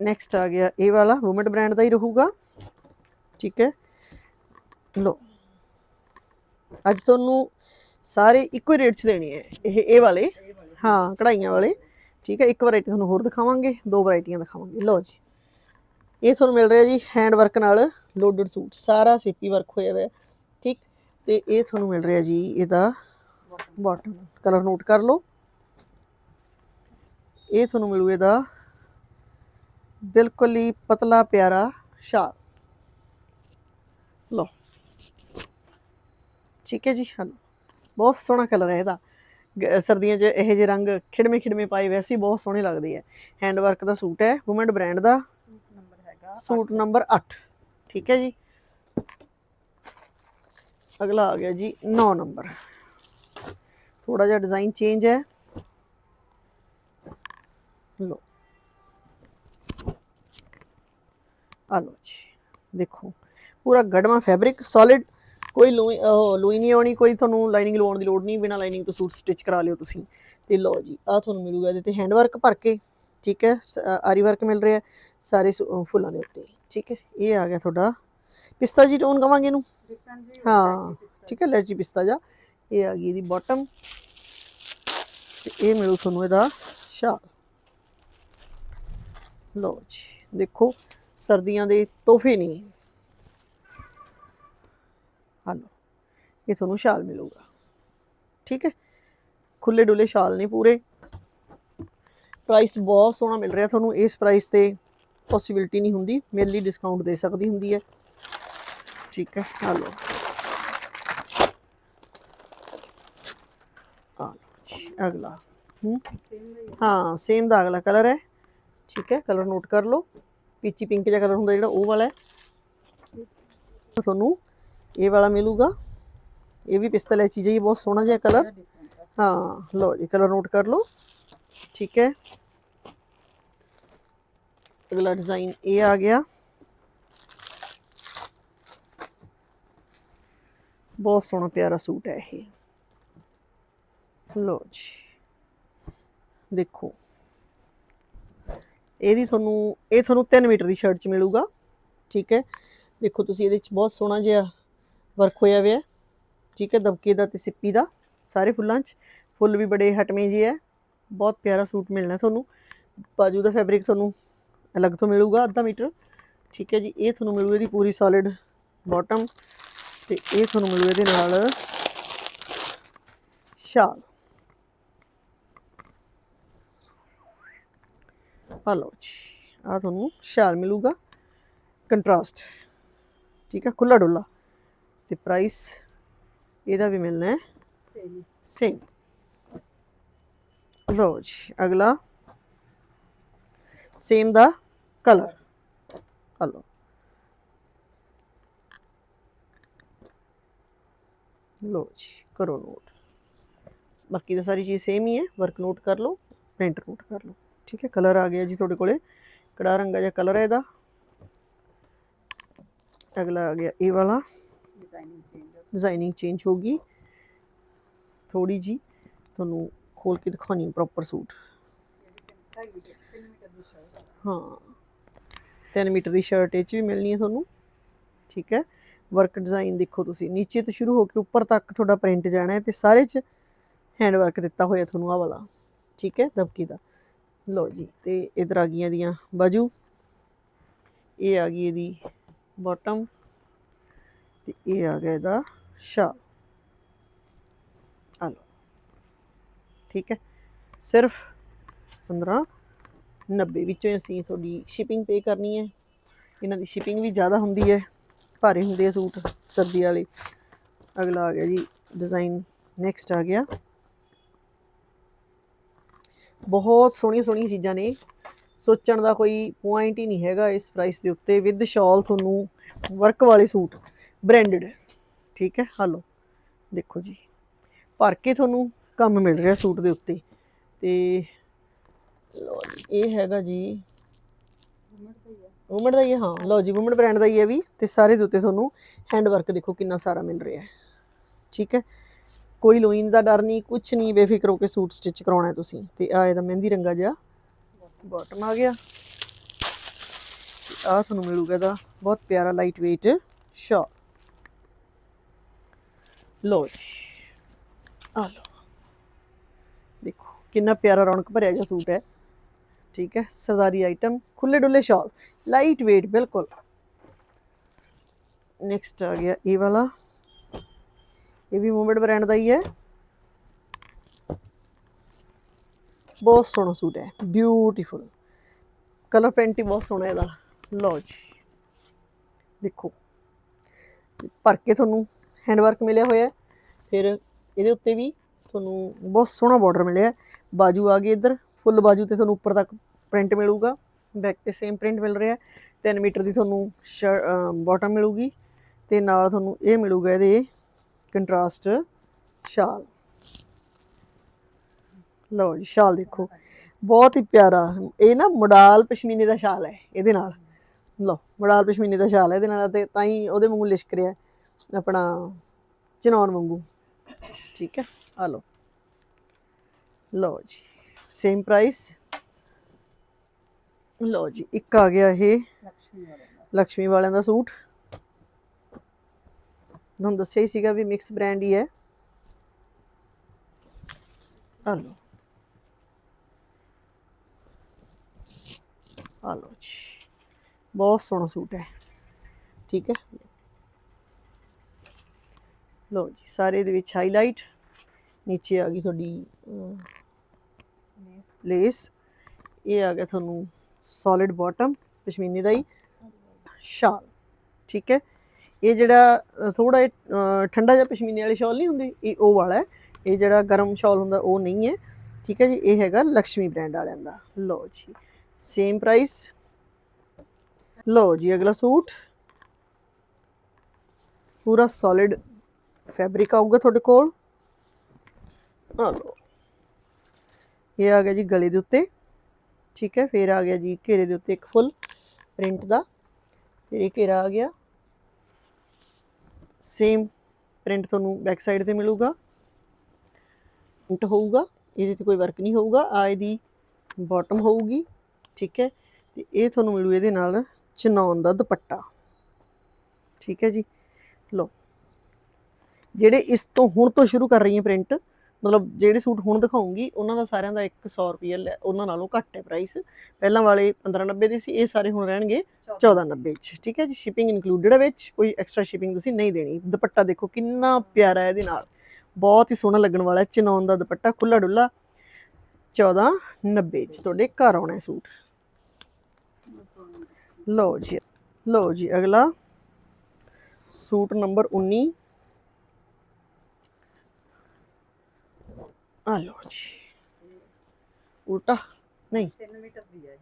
ਨੈਕਸਟ ਆ ਗਿਆ ਇਹ ਵਾਲਾ ਵੂਮਨ ਬ੍ਰਾਂਡ ਦਾ ਹੀ ਰਹੂਗਾ। ਠੀਕ ਹੈ। ਲੋ ਅੱਜ ਤੁਹਾਨੂੰ ਸਾਰੇ ਇੱਕੋ ਹੀ ਰੇਟ 'ਚ ਦੇਣੇ ਹੈ, ਇਹ ਇਹ ਵਾਲੇ। ਹਾਂ, ਕਢਾਈਆਂ ਵਾਲੇ। ਠੀਕ ਹੈ, ਇੱਕ ਵੈਰਾਈਟੀ ਤੁਹਾਨੂੰ ਹੋਰ ਦਿਖਾਵਾਂਗੇ, ਦੋ ਵੈਰਾਈਟੀਆਂ ਦਿਖਾਵਾਂਗੇ। ਲਓ ਜੀ। ਇਹ ਤੁਹਾਨੂੰ ਮਿਲ ਰਿਹਾ ਜੀ ਹੈਂਡ ਵਰਕ ਨਾਲ ਲੋਡਡ ਸੂਟ। ਸਾਰਾ ਸੀਪੀ ਵਰਕ ਹੋਇਆ ਹੋਇਆ ਠੀਕ? ਤੇ ਇਹ ਤੁਹਾਨੂੰ ਮਿਲ ਰਿਹਾ ਜੀ ਇਹਦਾ ਬਾਟਮ ਕਲਰ ਨੋਟ ਕਰ ਲਓ। ਇਹ ਤੁਹਾਨੂੰ ਮਿਲੂ ਇਹਦਾ ਬਿਲਕੁਲ ਹੀ ਪਤਲਾ ਪਿਆਰਾ ਸ਼ਾਲ। ਲਓ। ਠੀਕ ਹੈ ਜੀ, ਹਾਂ। ਬਹੁਤ ਸੋਹਣਾ ਕਲਰ ਹੈ ਇਹਦਾ। ਗ- ਸਰਦੀਆਂ 'ਚ ਇਹੋ ਜਿਹੇ ਰੰਗ ਖਿੜਵੇਂ ਖਿੜਵੇਂ ਪਾਏ ਵੈਸੇ ਹੀ ਬਹੁਤ ਸੋਹਣੇ ਲੱਗਦੇ ਹੈ ਹੈਂਡ ਵਰਕ ਦਾ ਸੂਟ ਹੈ ਵੂਮਨ ਬ੍ਰਾਂਡ ਦਾ। ਸੂਟ ਨੰਬਰ ਹੈਗਾ ਸੂਟ ਨੰਬਰ 8 ਠੀਕ ਹੈ ਜੀ। ਅਗਲਾ ਆ ਗਿਆ ਜੀ 9 ਨੰਬਰ। ਥੋੜਾ ਜਿਹਾ ਡਿਜ਼ਾਈਨ ਚੇਂਜ ਹੈ। ਲੋ ਆ ਲੋ ਜੀ। ਦੇਖੋ, ਪੂਰਾ ਗੜਵਾ ਫੈਬਰਿਕ ਸੋਲਿਡ ਕੋਈ ਲੋਈ ਉਹ ਲੋਈ ਨਹੀਂ ਆਉਣੀ ਕੋਈ ਤੁਹਾਨੂੰ ਲਾਈਨਿੰਗ ਲਵਾਉਣ ਦੀ ਲੋੜ ਨਹੀਂ ਬਿਨਾ ਲਾਈਨਿੰਗ ਤੋਂ ਸੂਟ ਸਟਿਚ ਕਰਾ ਲਿਓ ਤੁਸੀਂ। ਤੇ ਲਓ ਜੀ ਆ ਤੁਹਾਨੂੰ ਮਿਲੂਗਾ ਇਹਦੇ ਤੇ ਹੈਂਡ ਵਰਕ ਭਰ ਕੇ ਠੀਕ ਹੈ? ਆਰੀ ਵਰਕ ਮਿਲ ਰਿਹਾ ਸਾਰੇ ਫੁੱਲਾਂ ਦੇ ਉੱਤੇ ਠੀਕ ਹੈ? ਇਹ ਆ ਗਿਆ ਤੁਹਾਡਾ ਪਿਸਤਾ ਜੀ ਟੋਨ ਕਵਾਂਗੇ ਇਹਨੂੰ? ਜੀ ਹਾਂ ਠੀਕ ਹੈ ਲੈਚੀ ਪਿਸਤਾ ਜਾ। ਇਹ ਆ ਗਈ ਇਹਦੀ ਬਾਟਮ ਤੇ ਇਹ ਮਿਲੂ ਤੁਹਾਨੂੰ ਇਹਦਾ ਸ਼ਾਲ ਲਓ ਜੀ ਦੇਖੋ ਸਰਦੀਆਂ ਦੇ ਤੋਹਫੇ ਨੇ ਹਲੋ। ਇਹ ਤੁਹਾਨੂੰ ਸ਼ਾਲ ਮਿਲੂਗਾ। ਠੀਕ ਹੈ? ਖੁੱਲੇ ਡੁੱਲੇ ਸ਼ਾਲ ਨੇ ਪੂਰੇ। ਪ੍ਰਾਈਸ ਬਹੁਤ ਸੋਹਣਾ ਮਿਲ ਰਿਹਾ ਤੁਹਾਨੂੰ। ਇਸ ਪ੍ਰਾਈਸ ਤੇ ਪੋਸਿਬਿਲਿਟੀ ਨਹੀਂ ਹੁੰਦੀ। ਮੇਰੇ ਲਈ ਡਿਸਕਾਊਂਟ ਦੇ ਸਕਦੀ ਹੁੰਦੀ ਹੈ। ਠੀਕ ਹੈ? ਹਲੋ ਆ ਲਓ ਅਗਲਾ। ਹਾਂ? ਸੇਮ ਦਾ ਅਗਲਾ ਕਲਰ ਹੈ। ਠੀਕ ਹੈ? ਕਲਰ ਨੋਟ ਕਰ ਲਓ। ਪੀਚੀ ਪਿੰਕ ਜਿਹਾ ਕਲਰ ਹੁੰਦਾ ਜਿਹੜਾ ਉਹ ਵਾਲਾ ਹੈ। ਤੁਹਾਨੂੰ ਇਹ ਵਾਲਾ ਮਿਲੂਗਾ। ਇਹ ਵੀ ਪਿਸਤਲ ਐ ਚੀਜ਼ ਹੈ ਬਹੁਤ ਸੋਹਣਾ ਜਿਹਾ ਕਲਰ ਹੈ। ਹਾਂ ਲਓ ਜੀ ਕਲਰ ਨੋਟ ਕਰ ਲਓ। ਠੀਕ ਹੈ। ਅਗਲਾ ਡਿਜ਼ਾਈਨ ਇਹ ਆ ਗਿਆ। ਬਹੁਤ ਸੋਹਣਾ ਪਿਆਰਾ ਸੂਟ ਹੈ ਇਹ। ਲਓ ਜੀ। ਦੇਖੋ। ਇਹਦੀ ਤੁਹਾਨੂੰ ਇਹ ਤੁਹਾਨੂੰ 3 ਮੀਟਰ ਦੀ ਸ਼ਰਟ ਚ ਮਿਲੂਗਾ। ਠੀਕ ਹੈ। ਦੇਖੋ ਤੁਸੀਂ ਇਹਦੇ ਚ ਬਹੁਤ ਸੋਹਣਾ ਜਿਹਾ ਵਰਕ ਹੋਇਆ ਹੋਇਆ ਠੀਕ ਹੈ, ਦਬਕੇ ਦਾ ਤੇ ਸਿੱਪੀ ਦਾ, ਸਾਰੇ ਫੁੱਲਾਂ 'ਚ। ਫੁੱਲ ਵੀ ਬੜੇ ਹਟਵੇਂ ਜਿਹੇ ਹੈ। ਬਹੁਤ ਪਿਆਰਾ ਸੂਟ ਮਿਲਣਾ ਤੁਹਾਨੂੰ। ਬਾਜੂ ਦਾ ਫੈਬਰਿਕ ਤੁਹਾਨੂੰ ਅਲੱਗ ਤੋਂ ਮਿਲੂਗਾ, ਅੱਧਾ ਮੀਟਰ। ਠੀਕ ਹੈ ਜੀ, ਇਹ ਤੁਹਾਨੂੰ ਮਿਲੂ ਇਹਦੀ ਪੂਰੀ ਸੋਲਿਡ ਬਾਟਮ ਤੇ ਇਹ ਤੁਹਾਨੂੰ ਮਿਲੂ ਇਹਦੇ ਨਾਲ ਸ਼ਾਲ। ਆ ਲਓ ਜੀ ਆ ਤੁਹਾਨੂੰ ਸ਼ਾਲ ਮਿਲੂਗਾ। ਕੰਟਰਾਸਟ ਠੀਕ ਹੈ ਖੁੱਲਾ ਡੁੱਲਾ ਤੇ ਪ੍ਰਾਈਸ ਇਹਦਾ ਵੀ ਮਿਲਣਾ ਹੈ। ਸੇਮ ਸੇਮ ਲਓ ਜੀ ਅਗਲਾ। ਸੇਮ ਦਾ ਕਲਰ ਹਲੋ ਲਓ। ਜੀ ਕਰੋ ਨੋਟ ਬਾਕੀ ਤਾਂ ਸਾਰੀ ਚੀਜ਼ ਸੇਮ ਹੀ ਹੈ। ਵਰਕ ਨੋਟ ਕਰ ਲਓ ਪ੍ਰਿੰਟ ਨੋਟ ਕਰ ਲਓ। ਠੀਕ ਹੈ ਕਲਰ ਆ ਗਿਆ ਜੀ ਤੁਹਾਡੇ ਕੋਲੇ। ਕੜਾ ਰੰਗਾ ਜਿਹਾ ਕਲਰ ਹੈ ਇਹਦਾ। ਅਗਲਾ ਆ ਗਿਆ ਇਹ ਵਾਲਾ। ਡਿਜ਼ਾਈਨਿੰਗ ਚੇਂਜ ਡਿਜ਼ਾਈਨਿੰਗ ਚੇਂਜ ਹੋਗੀ ਥੋੜੀ ਜੀ ਤੁਹਾਨੂੰ ਖੋਲ ਕੇ ਦਿਖਾਉਣੀ ਹੈ ਪ੍ਰੋਪਰ ਸੂਟ। ਢਾਈ ਮੀਟਰ 3 ਮੀਟਰ ਦੀ ਸ਼ਰਟ ਹਾਂ। 3 ਮੀਟਰ ਦੀ ਸ਼ਰਟ ਇਹ ਚ ਵੀ ਮਿਲਣੀ ਹੈ ਤੁਹਾਨੂੰ। ਠੀਕ ਹੈ। ਵਰਕ ਡਿਜ਼ਾਈਨ ਦੇਖੋ ਤੁਸੀਂ। ਨੀਚੇ ਤੋਂ ਸ਼ੁਰੂ ਹੋ ਕੇ ਉੱਪਰ ਤੱਕ ਤੁਹਾਡਾ ਪ੍ਰਿੰਟ ਜਾਣਾ ਹੈ ਤੇ ਸਾਰੇ ਚ ਹੈਂਡ ਵਰਕ ਦਿੱਤਾ ਹੋਇਆ ਤੁਹਾਨੂੰ ਆਹ ਵਾਲਾ। ਠੀਕ ਹੈ। ਦਬਕੀ ਦਾ। ਲਓ ਜੀ। ਤੇ ਇਧਰ ਆ ਗਈਆਂ ਦੀਆਂ ਬਾਜੂ। ਇਹ ਆ ਗਈ ਇਹਦੀ ਬਾਟਮ ਤੇ ਇਹ ਆ ਗਿਆ ਇਹਦਾ ਸ਼ਾਲ ਆ ਠੀਕ ਹੈ। ਸਿਰਫ 15 90 ਵਿੱਚੋਂ ਅਸੀਂ ਤੁਹਾਡੀ ਸ਼ਿਪਿੰਗ ਪੇ ਕਰਨੀ ਹੈ। ਇਹਨਾਂ ਦੀ ਸ਼ਿਪਿੰਗ ਵੀ ਜ਼ਿਆਦਾ ਹੁੰਦੀ ਹੈ। ਭਾਰੇ ਹੁੰਦੇ ਆ ਸੂਟ ਸਰਦੀ ਵਾਲੇ। ਅਗਲਾ ਆ ਗਿਆ ਜੀ ਡਿਜ਼ਾਈਨ ਨੈਕਸਟ ਆ ਗਿਆ। ਬਹੁਤ ਸੋਹਣੀਆਂ ਸੋਹਣੀਆਂ ਚੀਜ਼ਾਂ ਨੇ। ਸੋਚਣ ਦਾ ਕੋਈ ਪੁਆਇੰਟ ਹੀ ਨਹੀਂ ਹੈਗਾ ਇਸ ਪ੍ਰਾਈਸ ਦੇ ਉੱਤੇ। ਵਿਦ ਸ਼ਾਲ ਤੁਹਾਨੂੰ ਵਰਕ ਵਾਲੇ ਸੂਟ ਬ੍ਰਾਂਡਡ ਠੀਕ ਹੈ? ਹਾਲੋ ਦੇਖੋ ਜੀ। ਭਰ ਕੇ ਤੁਹਾਨੂੰ ਕੰਮ ਮਿਲ ਰਿਹਾ ਸੂਟ ਦੇ ਉੱਤੇ। ਤੇ ਲਓ ਇਹ ਹੈਗਾ ਜੀ। ਵੂਮਨ ਦਾ ਹੀ ਹੈ। ਹਾਂ, ਲਓ ਜੀ ਵੂਮਨ ਬ੍ਰਾਂਡ ਦਾ ਹੀ ਹੈ ਵੀ। ਤੇ ਸਾਰੇ ਦੇ ਉੱਤੇ ਤੁਹਾਨੂੰ ਹੈਂਡ ਵਰਕ ਦੇਖੋ ਕਿੰਨਾ ਸਾਰਾ ਮਿਲ ਰਿਹਾ ਹੈ। ਠੀਕ ਹੈ? ਕੋਈ ਲੋਇਨ ਦਾ ਡਰ ਨਹੀਂ ਕੁਝ ਨਹੀਂ, ਬੇਫਿਕਰ ਹੋ ਕੇ ਸੂਟ ਸਟਿਚ ਕਰਾਉਣਾ ਹੈ ਤੁਸੀਂ। ਤੇ ਆ ਇਹਦਾ ਮਹਿੰਦੀ ਰੰਗਾ ਜਿਹਾ ਬਾਟਮ ਆ ਗਿਆ। ਆ ਤੁਹਾਨੂੰ ਮਿਲੂਗਾ ਇਹਦਾ ਬਹੁਤ ਪਿਆਰਾ ਲਾਈਟ weight ਸ਼ਾਲ ਲਓ ਜੀ। ਆ ਲਓ। ਦੇਖੋ, ਕਿੰਨਾ ਪਿਆਰਾ ਰੌਣਕ ਭਰਿਆ ਜਿਹਾ ਸੂਟ ਹੈ। ਠੀਕ ਹੈ, ਸਰਦਾਰੀ ਆਈਟਮ ਖੁੱਲੇ ਡੁੱਲੇ ਸ਼ਾਲ ਲਾਈਟ weight, ਬਿਲਕੁਲ। ਨੈਕਸਟ ਆ ਗਿਆ ਇਹ ਵਾਲਾ। ਇਹ ਵੀ ਮੂਵਮੈਂਟ ਬ੍ਰਾਂਡ ਦਾ ਹੀ ਹੈ। ਬਹੁਤ ਸੋਹਣਾ ਸੂਟ ਹੈ। ਬਿਊਟੀਫੁਲ ਕਲਰ ਪ੍ਰਿੰਟ ਹੀ ਬਹੁਤ ਸੋਹਣਾ ਇਹਦਾ। ਲਓ ਜੀ। ਦੇਖੋ। ਭਰ ਕੇ ਤੁਹਾਨੂੰ ਹੈਂਡ ਵਰਕ ਮਿਲਿਆ ਹੋਇਆ ਫਿਰ ਇਹਦੇ ਉੱਤੇ ਵੀ ਤੁਹਾਨੂੰ ਬਹੁਤ ਸੋਹਣਾ ਬਾਰਡਰ ਮਿਲਿਆ। ਬਾਜੂ ਆ ਗਏ ਇੱਧਰ ਫੁੱਲ ਬਾਜੂ ਤੇ ਤੁਹਾਨੂੰ ਉੱਪਰ ਤੱਕ ਪ੍ਰਿੰਟ ਮਿਲੂਗਾ। ਬੈਕ ਤੇ ਸੇਮ ਪ੍ਰਿੰਟ ਮਿਲ ਰਿਹਾ। ਹੈ 3 ਮੀਟਰ ਦੀ ਤੁਹਾਨੂੰ ਬਾਟਮ ਮਿਲੂਗੀ ਤੇ ਨਾਲ ਤੁਹਾਨੂੰ ਇਹ ਮਿਲੂਗਾ ਇਹਦੇ ਕੰਟਰਾਸਟ ਸ਼ਾਲ। ਲਓ ਜੀ, ਸ਼ਾਲ ਦੇਖੋ। ਬਹੁਤ ਹੀ ਪਿਆਰਾ, ਇਹ ਨਾ ਮੋਡਾਲ ਪਸ਼ਮੀਨੇ ਦਾ ਸ਼ਾਲ ਹੈ ਇਹਦੇ ਨਾਲ। ਲਓ, ਮੋਡਾਲ ਪਸ਼ਮੀਨੇ ਦਾ ਸ਼ਾਲ ਹੈ ਇਹਦੇ ਨਾਲ ਤੇ ਤਾਂ ਹੀ ਉਹਦੇ ਵਾਂਗੂ ਲਿਸ਼ਕ ਰਿਹਾ ਆਪਣਾ ਚਨੌਨ ਵਾਂਗੂ। ਠੀਕ ਹੈ, ਆ ਲਓ। ਲਓ ਜੀ ਸੇਮ ਪ੍ਰਾਈਸ ਲਓ ਜੀ, ਇੱਕ ਆ ਗਿਆ ਇਹ ਲక్ష్ਮੀ ਵਾਲਿਆਂ ਦਾ ਸੂਟ। ਤੁਹਾਨੂੰ ਦੱਸਿਆ ਹੀ ਸੀਗਾ ਵੀ ਮਿਕਸ ਬ੍ਰਾਂਡ ਹੀ ਹੈ। ਆ ਲਓ। ਆ ਲਓ ਜੀ, ਬਹੁਤ ਸੋਹਣਾ ਸੂਟ ਹੈ। ਠੀਕ ਹੈ। ਲਓ ਜੀ, ਸਾਰੇ ਦੇ ਵਿੱਚ ਹਾਈਲਾਈਟ ਨੀਚੇ ਆ ਗਈ ਤੁਹਾਡੀ ਲੇਸ ਇਹ ਆ ਗਿਆ ਤੁਹਾਨੂੰ ਸੋਲਿਡ ਬਾਟਮ ਪਸ਼ਮੀਨੇ ਦਾ ਹੀ ਸ਼ਾਲ ਠੀਕ ਹੈ? ਇਹ ਜਿਹੜਾ ਥੋੜਾ ਠੰਡਾ ਜਿਹਾ ਪਸ਼ਮੀਨੇ ਵਾਲੀ ਸ਼ਾਲ ਨਹੀਂ ਹੁੰਦੀ, ਇਹ ਉਹ ਵਾਲਾ ਹੈ, ਇਹ ਜਿਹੜਾ ਗਰਮ ਸ਼ਾਲ ਹੁੰਦਾ ਉਹ ਨਹੀਂ ਹੈ, ਠੀਕ ਹੈ ਜੀ? ਇਹ ਹੈਗਾ ਲక్ష్ਮੀ ਬ੍ਰਾਂਡ ਵਾਲਿਆਂ ਦਾ, ਲਓ ਜੀ ਸੇਮ ਪ੍ਰਾਈਸ ਲਓ ਜੀ ਅਗਲਾ ਸੂਟ, ਪੂਰਾ ਸੋਲਿਡ ਫੈਬਰਿਕ ਆਊਗਾ ਤੁਹਾਡੇ ਕੋਲ? ਆ ਲਓ। ਇਹ ਆ ਗਿਆ ਜੀ ਗਲੇ ਦੇ ਉੱਤੇ। ਠੀਕ ਹੈ, ਫਿਰ ਆ ਗਿਆ ਜੀ ਘੇਰੇ ਦੇ ਉੱਤੇ ਇੱਕ ਫੁੱਲ ਪ੍ਰਿੰਟ ਦਾ। ਫਿਰ ਇਹ ਘੇਰਾ ਆ ਗਿਆ। ਸੇਮ ਪ੍ਰਿੰਟ ਤੁਹਾਨੂੰ ਬੈਕ ਸਾਈਡ ਤੇ ਮਿਲੂਗਾ। ਪ੍ਰਿੰਟ ਹੋਊਗਾ, ਇਹਦੇ ਤੇ ਕੋਈ ਵਰਕ ਨਹੀਂ ਹੋਊਗਾ। ਆ ਇਹਦੀ ਬਾਟਮ ਹੋਊਗੀ। ਠੀਕ ਹੈ, ਤੇ ਇਹ ਤੁਹਾਨੂੰ ਮਿਲੂ ਇਹਦੇ ਨਾਲ ਚਨੌਨ ਦਾ ਦੁਪੱਟਾ। ਠੀਕ ਹੈ ਜੀ। ਲਓ। ਜਿਹੜੇ ਇਸ ਤੋਂ ਹੁਣ ਤੋਂ ਸ਼ੁਰੂ ਕਰ ਰਹੀ ਹਾਂ ਪ੍ਰਿੰਟ ਮਤਲਬ ਜਿਹੜੇ ਸੂਟ ਹੁਣ ਦਿਖਾਉਂਗੀ ਉਹਨਾਂ ਦਾ ਸਾਰਿਆਂ ਦਾ 100 ਰੁਪਏ ਉਹਨਾਂ ਨਾਲੋਂ ਘੱਟ ਹੈ ਪ੍ਰਾਈਸ ਪਹਿਲਾਂ ਵਾਲੇ 1590 ਦੇ ਸੀ ਇਹ ਸਾਰੇ ਹੁਣ ਰਹਿਣਗੇ 1490 ਚ ਠੀਕ ਹੈ ਜੀ? ਸ਼ਿਪਿੰਗ ਇਨਕਲੂਡਡ ਹੈ ਵਿੱਚ ਕੋਈ ਐਕਸਟਰਾ ਸ਼ਿਪਿੰਗ ਤੁਸੀਂ ਨਹੀਂ ਦੇਣੀ। ਦੁਪੱਟਾ ਦੇਖੋ ਕਿੰਨਾ ਪਿਆਰਾ ਹੈ ਇਹਦੇ ਨਾਲ। ਬਹੁਤ ਹੀ ਸੋਹਣਾ ਲੱਗਣ ਵਾਲਾ ਹੈ ਚਨੌਨ ਦਾ ਦੁਪੱਟਾ ਖੁੱਲਾ ਡੁੱਲਾ। 1490 ਚ ਤੁਹਾਡੇ ਘਰ ਆਉਣਾ ਸੂਟ। ਲਓ ਜੀ ਲਓ ਜੀ ਅਗਲਾ। ਸੂਟ ਨੰਬਰ 19 ਆ ਲਓ ਜੀ। ਉਲਟਾ, ਨਹੀਂ। 3 ਮੀਟਰ ਦੀ ਹੈ।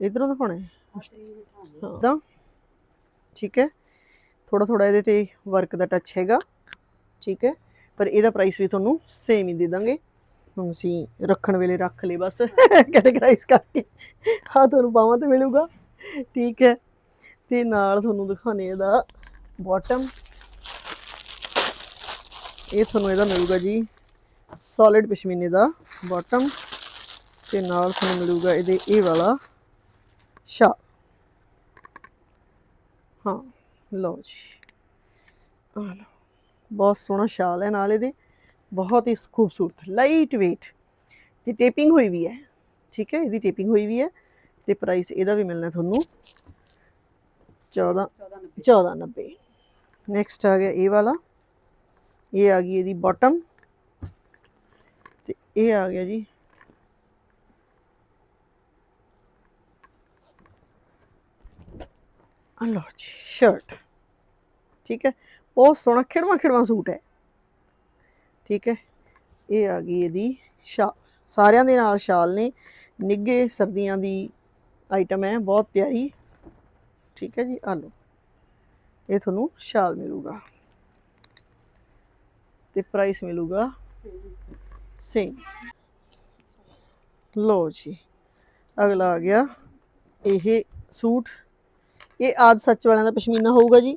ਇਹ ਇਧਰੋਂ ਦਿਖਾਉਣਾ ਹੈ। ਤਾਂ, ਠੀਕ ਹੈ। ਥੋੜਾ ਥੋੜਾ ਇਹਦੇ ਤੇ ਵਰਕ ਦਾ ਟੱਚ ਹੈਗਾ। ਠੀਕ ਹੈ। ਪਰ ਇਹਦਾ ਪ੍ਰਾਈਸ ਵੀ ਤੁਹਾਨੂੰ ਸੇਮ ਹੀ ਦੇ ਦਾਂਗੇ। ਹੁਣ ਅਸੀਂ ਰੱਖਣ ਵੇਲੇ ਰੱਖ ਲਈ ਬਸ। ਕੈਟਾਗਰਾਈਜ਼ ਕਰਕੇ। ਹਾਂ ਤੁਹਾਨੂੰ ਬਾਹਾਂ ਤੇ ਮਿਲੂਗਾ। ਠੀਕ ਹੈ। ਤੇ ਨਾਲ ਤੁਹਾਨੂੰ ਦਿਖਾਣੇ ਇਹਦਾ ਬਾਟਮ ਇਹ ਤੁਹਾਨੂੰ ਇਹਦਾ ਮਿਲੂਗਾ ਜੀ ਸੋਲਿਡ ਪਸ਼ਮੀਨੇ ਦਾ ਬਾਟਮ ਤੇ ਨਾਲ ਤੁਹਾਨੂੰ ਮਿਲੂਗਾ ਇਹਦੇ ਇਹ ਵਾਲਾ ਸ਼ਾ। ਹਾਂ, ਲਓ ਜੀ। ਆ ਲਓ, ਬਹੁਤ ਸੋਹਣਾ ਸ਼ਾਲ ਹੈ ਨਾਲ ਇਹਦੇ, ਬਹੁਤ ਹੀ ਖੂਬਸੂਰਤ ਲਾਈਟ weight ਤੇ ਟੇਪਿੰਗ ਹੋਈ ਵੀ ਹੈ, ਠੀਕ ਹੈ, ਇਹਦੀ ਟੇਪਿੰਗ ਹੋਈ ਵੀ ਹੈ ਤੇ ਪ੍ਰਾਈਸ ਇਹਦਾ ਵੀ ਮਿਲਣਾ ਤੁਹਾਨੂੰ 14 14 90 1490 ਨੈਕਸਟ ਆ ਗਿਆ ਇਹ ਵਾਲਾ। ਇਹ ਆ ਗਈ ਇਹਦੀ ਬਾਟਮ ਤੇ ਇਹ ਆ ਗਿਆ ਜੀ। ਆ ਜੀ ਸ਼ਰਟ ਠੀਕ ਹੈ? ਬਹੁਤ ਸੋਹਣਾ ਖਿੜਵਾ ਖਿੜਵਾ ਸੂਟ ਹੈ। ਠੀਕ ਹੈ? ਇਹ ਆ ਗਈ ਇਹਦੀ ਸ਼ਾਲ ਸਾਰਿਆਂ ਦੇ ਨਾਲ ਸ਼ਾਲ ਨੇ। ਨਿੱਗੇ ਸਰਦੀਆਂ ਦੀ ਆਈਟਮ ਹੈ, ਬਹੁਤ ਪਿਆਰੀ। ਠੀਕ ਹੈ ਜੀ? ਆ ਲਓ। ਇਹ ਤੁਹਾਨੂੰ ਸ਼ਾਲ ਮਿਲੂਗਾ। ਤੇ ਪ੍ਰਾਈਸ ਮਿਲੂਗਾ। ਸੇਮ ਲਓ ਜੀ, ਅਗਲਾ ਆ ਗਿਆ। ਇਹ ਸੂਟ, ਇਹ ਆਦ ਸੱਚ ਵਾਲਿਆਂ ਦਾ ਪਸ਼ਮੀਨਾ ਹੋਊਗਾ ਜੀ।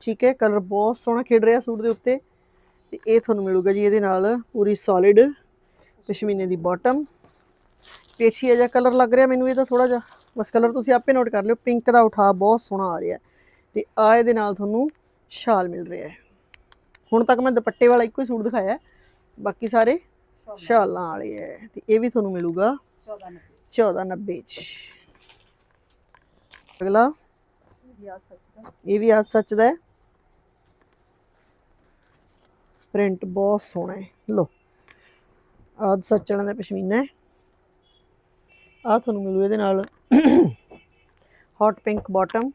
ਠੀਕ ਹੈ ਕਲਰ ਬਹੁਤ ਸੋਹਣਾ ਖਿੜ ਰਿਹਾ ਸੂਟ ਦੇ ਉੱਤੇ। ਤੇ ਇਹ ਤੁਹਾਨੂੰ ਮਿਲੂਗਾ ਜੀ ਇਹਦੇ ਨਾਲ ਪੂਰੀ ਸੋਲਿਡ ਪਸ਼ਮੀਨੇ ਦੀ ਬਾਟਮ ਪੇਛੀਆ ਜਿਹਾ ਕਲਰ ਲੱਗ ਰਿਹਾ ਮੈਨੂੰ ਇਹਦਾ ਥੋੜਾ ਜਿਹਾ। ਬਸ ਕਲਰ ਤੁਸੀਂ ਆਪੇ ਨੋਟ ਕਰ ਲਿਓ ਪਿੰਕ ਦਾ ਉਠਾ ਬਹੁਤ ਸੋਹਣਾ ਆ ਰਿਹਾ ਤੇ ਆ ਇਹਦੇ ਨਾਲ ਤੁਹਾਨੂੰ ਸ਼ਾਲ ਮਿਲ ਰਿਹਾ ਹੈ। ਹੁਣ ਤੱਕ ਮੈਂ ਦੁਪੱਟੇ ਵਾਲਾ ਇੱਕੋ ਹੀ ਸੂਟ ਦਿਖਾਇਆ ਹੈ, ਬਾਕੀ ਸਾਰੇ ਸ਼ਾਲਾਂ ਵਾਲੇ ਹੈ। ਤੇ ਇਹ ਵੀ ਤੁਹਾਨੂੰ ਮਿਲੂਗਾ। 14 90 1490 ਚ। ਅਗਲਾ। ਇਹ ਵੀ ਆ ਸੱਚ ਦਾ। ਪ੍ਰਿੰਟ ਬਹੁਤ ਸੋਹਣਾ ਹੈ। ਲੋ ਆਜ ਸੱਚ ਵਾਲਿਆਂ ਦਾ ਪਸ਼ਮੀਨਾ ਹੈ। ਆ ਤੁਹਾਨੂੰ ਮਿਲੂ ਇਹਦੇ ਨਾਲ। ਹੌਟ ਪਿੰਕ ਬਾਟਮ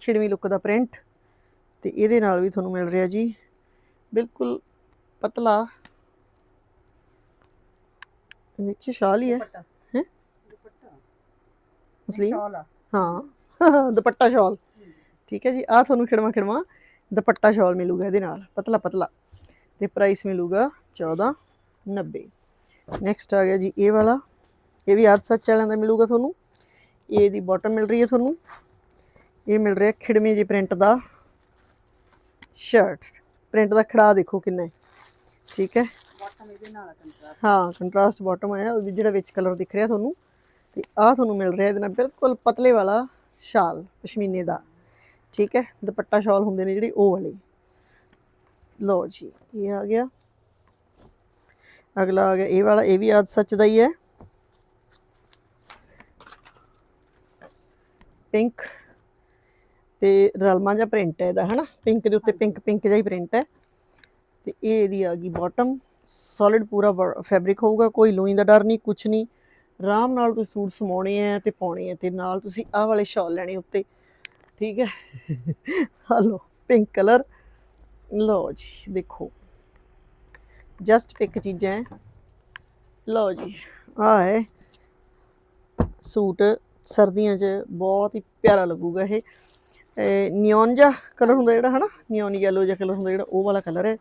ਛਿੜਵੀਂ ਲੁੱਕ ਦਾ ਪ੍ਰਿੰਟ। ਤੇ ਇਹਦੇ ਨਾਲ ਵੀ ਤੁਹਾਨੂੰ ਮਿਲ ਰਿਹਾ ਜੀ। ਬਿਲਕੁਲ ਪਤਲਾ। ਦੇਖੀ ਸ਼ਾਲ ਹੀ ਹੈ। ਦੁਪੱਟਾ। ਹੈਂ? ਦੁਪੱਟਾ। ਅਸਲੀ ਸ਼ਾਲ ਆ। ਹਾਂ। ਦੁਪੱਟਾ ਸ਼ਾਲ। ਠੀਕ ਹੈ ਜੀ ਆ ਤੁਹਾਨੂੰ ਖਿੜਵਾ ਖਿੜਵਾ। ਦੁਪੱਟਾ ਸ਼ਾਲ ਮਿਲੂਗਾ ਇਹਦੇ ਨਾਲ। ਪਤਲਾ ਪਤਲਾ। ਤੇ ਪ੍ਰਾਈਸ ਮਿਲੂਗਾ 1490 ਨੈਕਸਟ ਆ ਗਿਆ ਜੀ ਇਹ ਵਾਲਾ। ਇਹ ਵੀ ਆਦ ਸੱਚ ਵਾਲਿਆਂ ਦਾ ਮਿਲੂਗਾ ਤੁਹਾਨੂੰ। ਇਹ ਇਹਦੀ ਬਾਟਮ ਮਿਲ ਰਹੀ ਹੈ ਤੁਹਾਨੂੰ। ਇਹ ਮਿਲ ਰਿਹਾ ਖਿੜਵੇਂ ਜੀ ਪ੍ਰਿੰਟ ਦਾ। ਸ਼ਰਟ। ਪ੍ਰਿੰਟ ਦਾ ਖੜਾ ਦੇਖੋ ਕਿੰਨਾ ਹੈ। ਠੀਕ ਹੈ। ਬਾਟਮ ਇਹਦੇ ਨਾਲ ਕੰਟਰਾਸਟ ਹਾਂ ਕੰਟਰਾਸਟ ਬਾਟਮ ਆਇਆ ਜਿਹੜਾ ਵਿੱਚ ਕਲਰ ਦਿਖ ਰਿਹਾ ਤੁਹਾਨੂੰ ਤੇ ਆਹ ਤੁਹਾਨੂੰ ਮਿਲ ਰਿਹਾ ਇਹਦੇ ਨਾਲ ਬਿਲਕੁਲ ਪਤਲੇ ਵਾਲਾ ਸ਼ਾਲ ਪਸ਼ਮੀਨੇ ਦਾ। ਠੀਕ ਹੈ ਦੁਪੱਟਾ ਸ਼ਾਲ ਹੁੰਦੇ ਨੇ ਜਿਹੜੇ ਉਹ ਵਾਲੇ। ਲਓ ਜੀ ਇਹ ਆ ਗਿਆ। ਅਗਲਾ ਆ ਗਿਆ ਇਹ ਵਾਲਾ ਇਹ ਵੀ ਆਦ ਸੱਚ ਦਾ ਹੀ ਹੈ। ਪਿੰਕ ਤੇ ਰਲਮਾ ਜਿਹਾ ਪ੍ਰਿੰਟ ਹੈ ਇਹਦਾ, ਹਨਾ? ਪਿੰਕ ਦੇ ਉੱਤੇ ਪਿੰਕ ਪਿੰਕ ਜਿਹਾ ਹੀ ਪ੍ਰਿੰਟ ਹੈ। ਤੇ ਇਹ ਇਹਦੀ ਆ ਗਈ ਬਾਟਮ ਸੋਲਿਡ ਪੂਰਾ ਫੈਬਰਿਕ ਹੋਊਗਾ, ਕੋਈ ਲੋਈ ਦਾ ਡਰ ਨਹੀਂ, ਕੁਛ ਨਹੀਂ। ਆਰਾਮ ਨਾਲ ਤੁਸੀਂ ਸੂਟ ਸਮਾਉਣੇ ਆ ਤੇ ਪਾਉਣੇ ਆ ਤੇ ਨਾਲ ਤੁਸੀਂ ਆਹ ਵਾਲੇ ਸ਼ਾਲ ਲੈਣੇ ਉੱਤੇ। ਠੀਕ ਹੈ? ਹਲੋ ਪਿੰਕ ਕਲਰ ਲਓ ਜੀ, ਦੇਖੋ। ਜਸਟ ਪਿਕ ਚੀਜ਼ਾਂ ਹੈ ਲਓ ਜੀ ਆ ਹੈ। ਸੂਟ ਸਰਦੀਆਂ 'ਚ ਬਹੁਤ ਹੀ ਪਿਆਰਾ ਲੱਗੂਗਾ ਇਹ। ਨਿਓਨ ਜਿਹਾ ਕਲਰ ਹੁੰਦਾ ਜਿਹੜਾ ਹਨਾ ਨਿਓਨ ਯੈਲੋ ਜਿਹਾ ਕਲਰ ਹੁੰਦਾ ਜਿਹੜਾ, ਉਹ ਵਾਲਾ ਕਲਰ ਹੈ।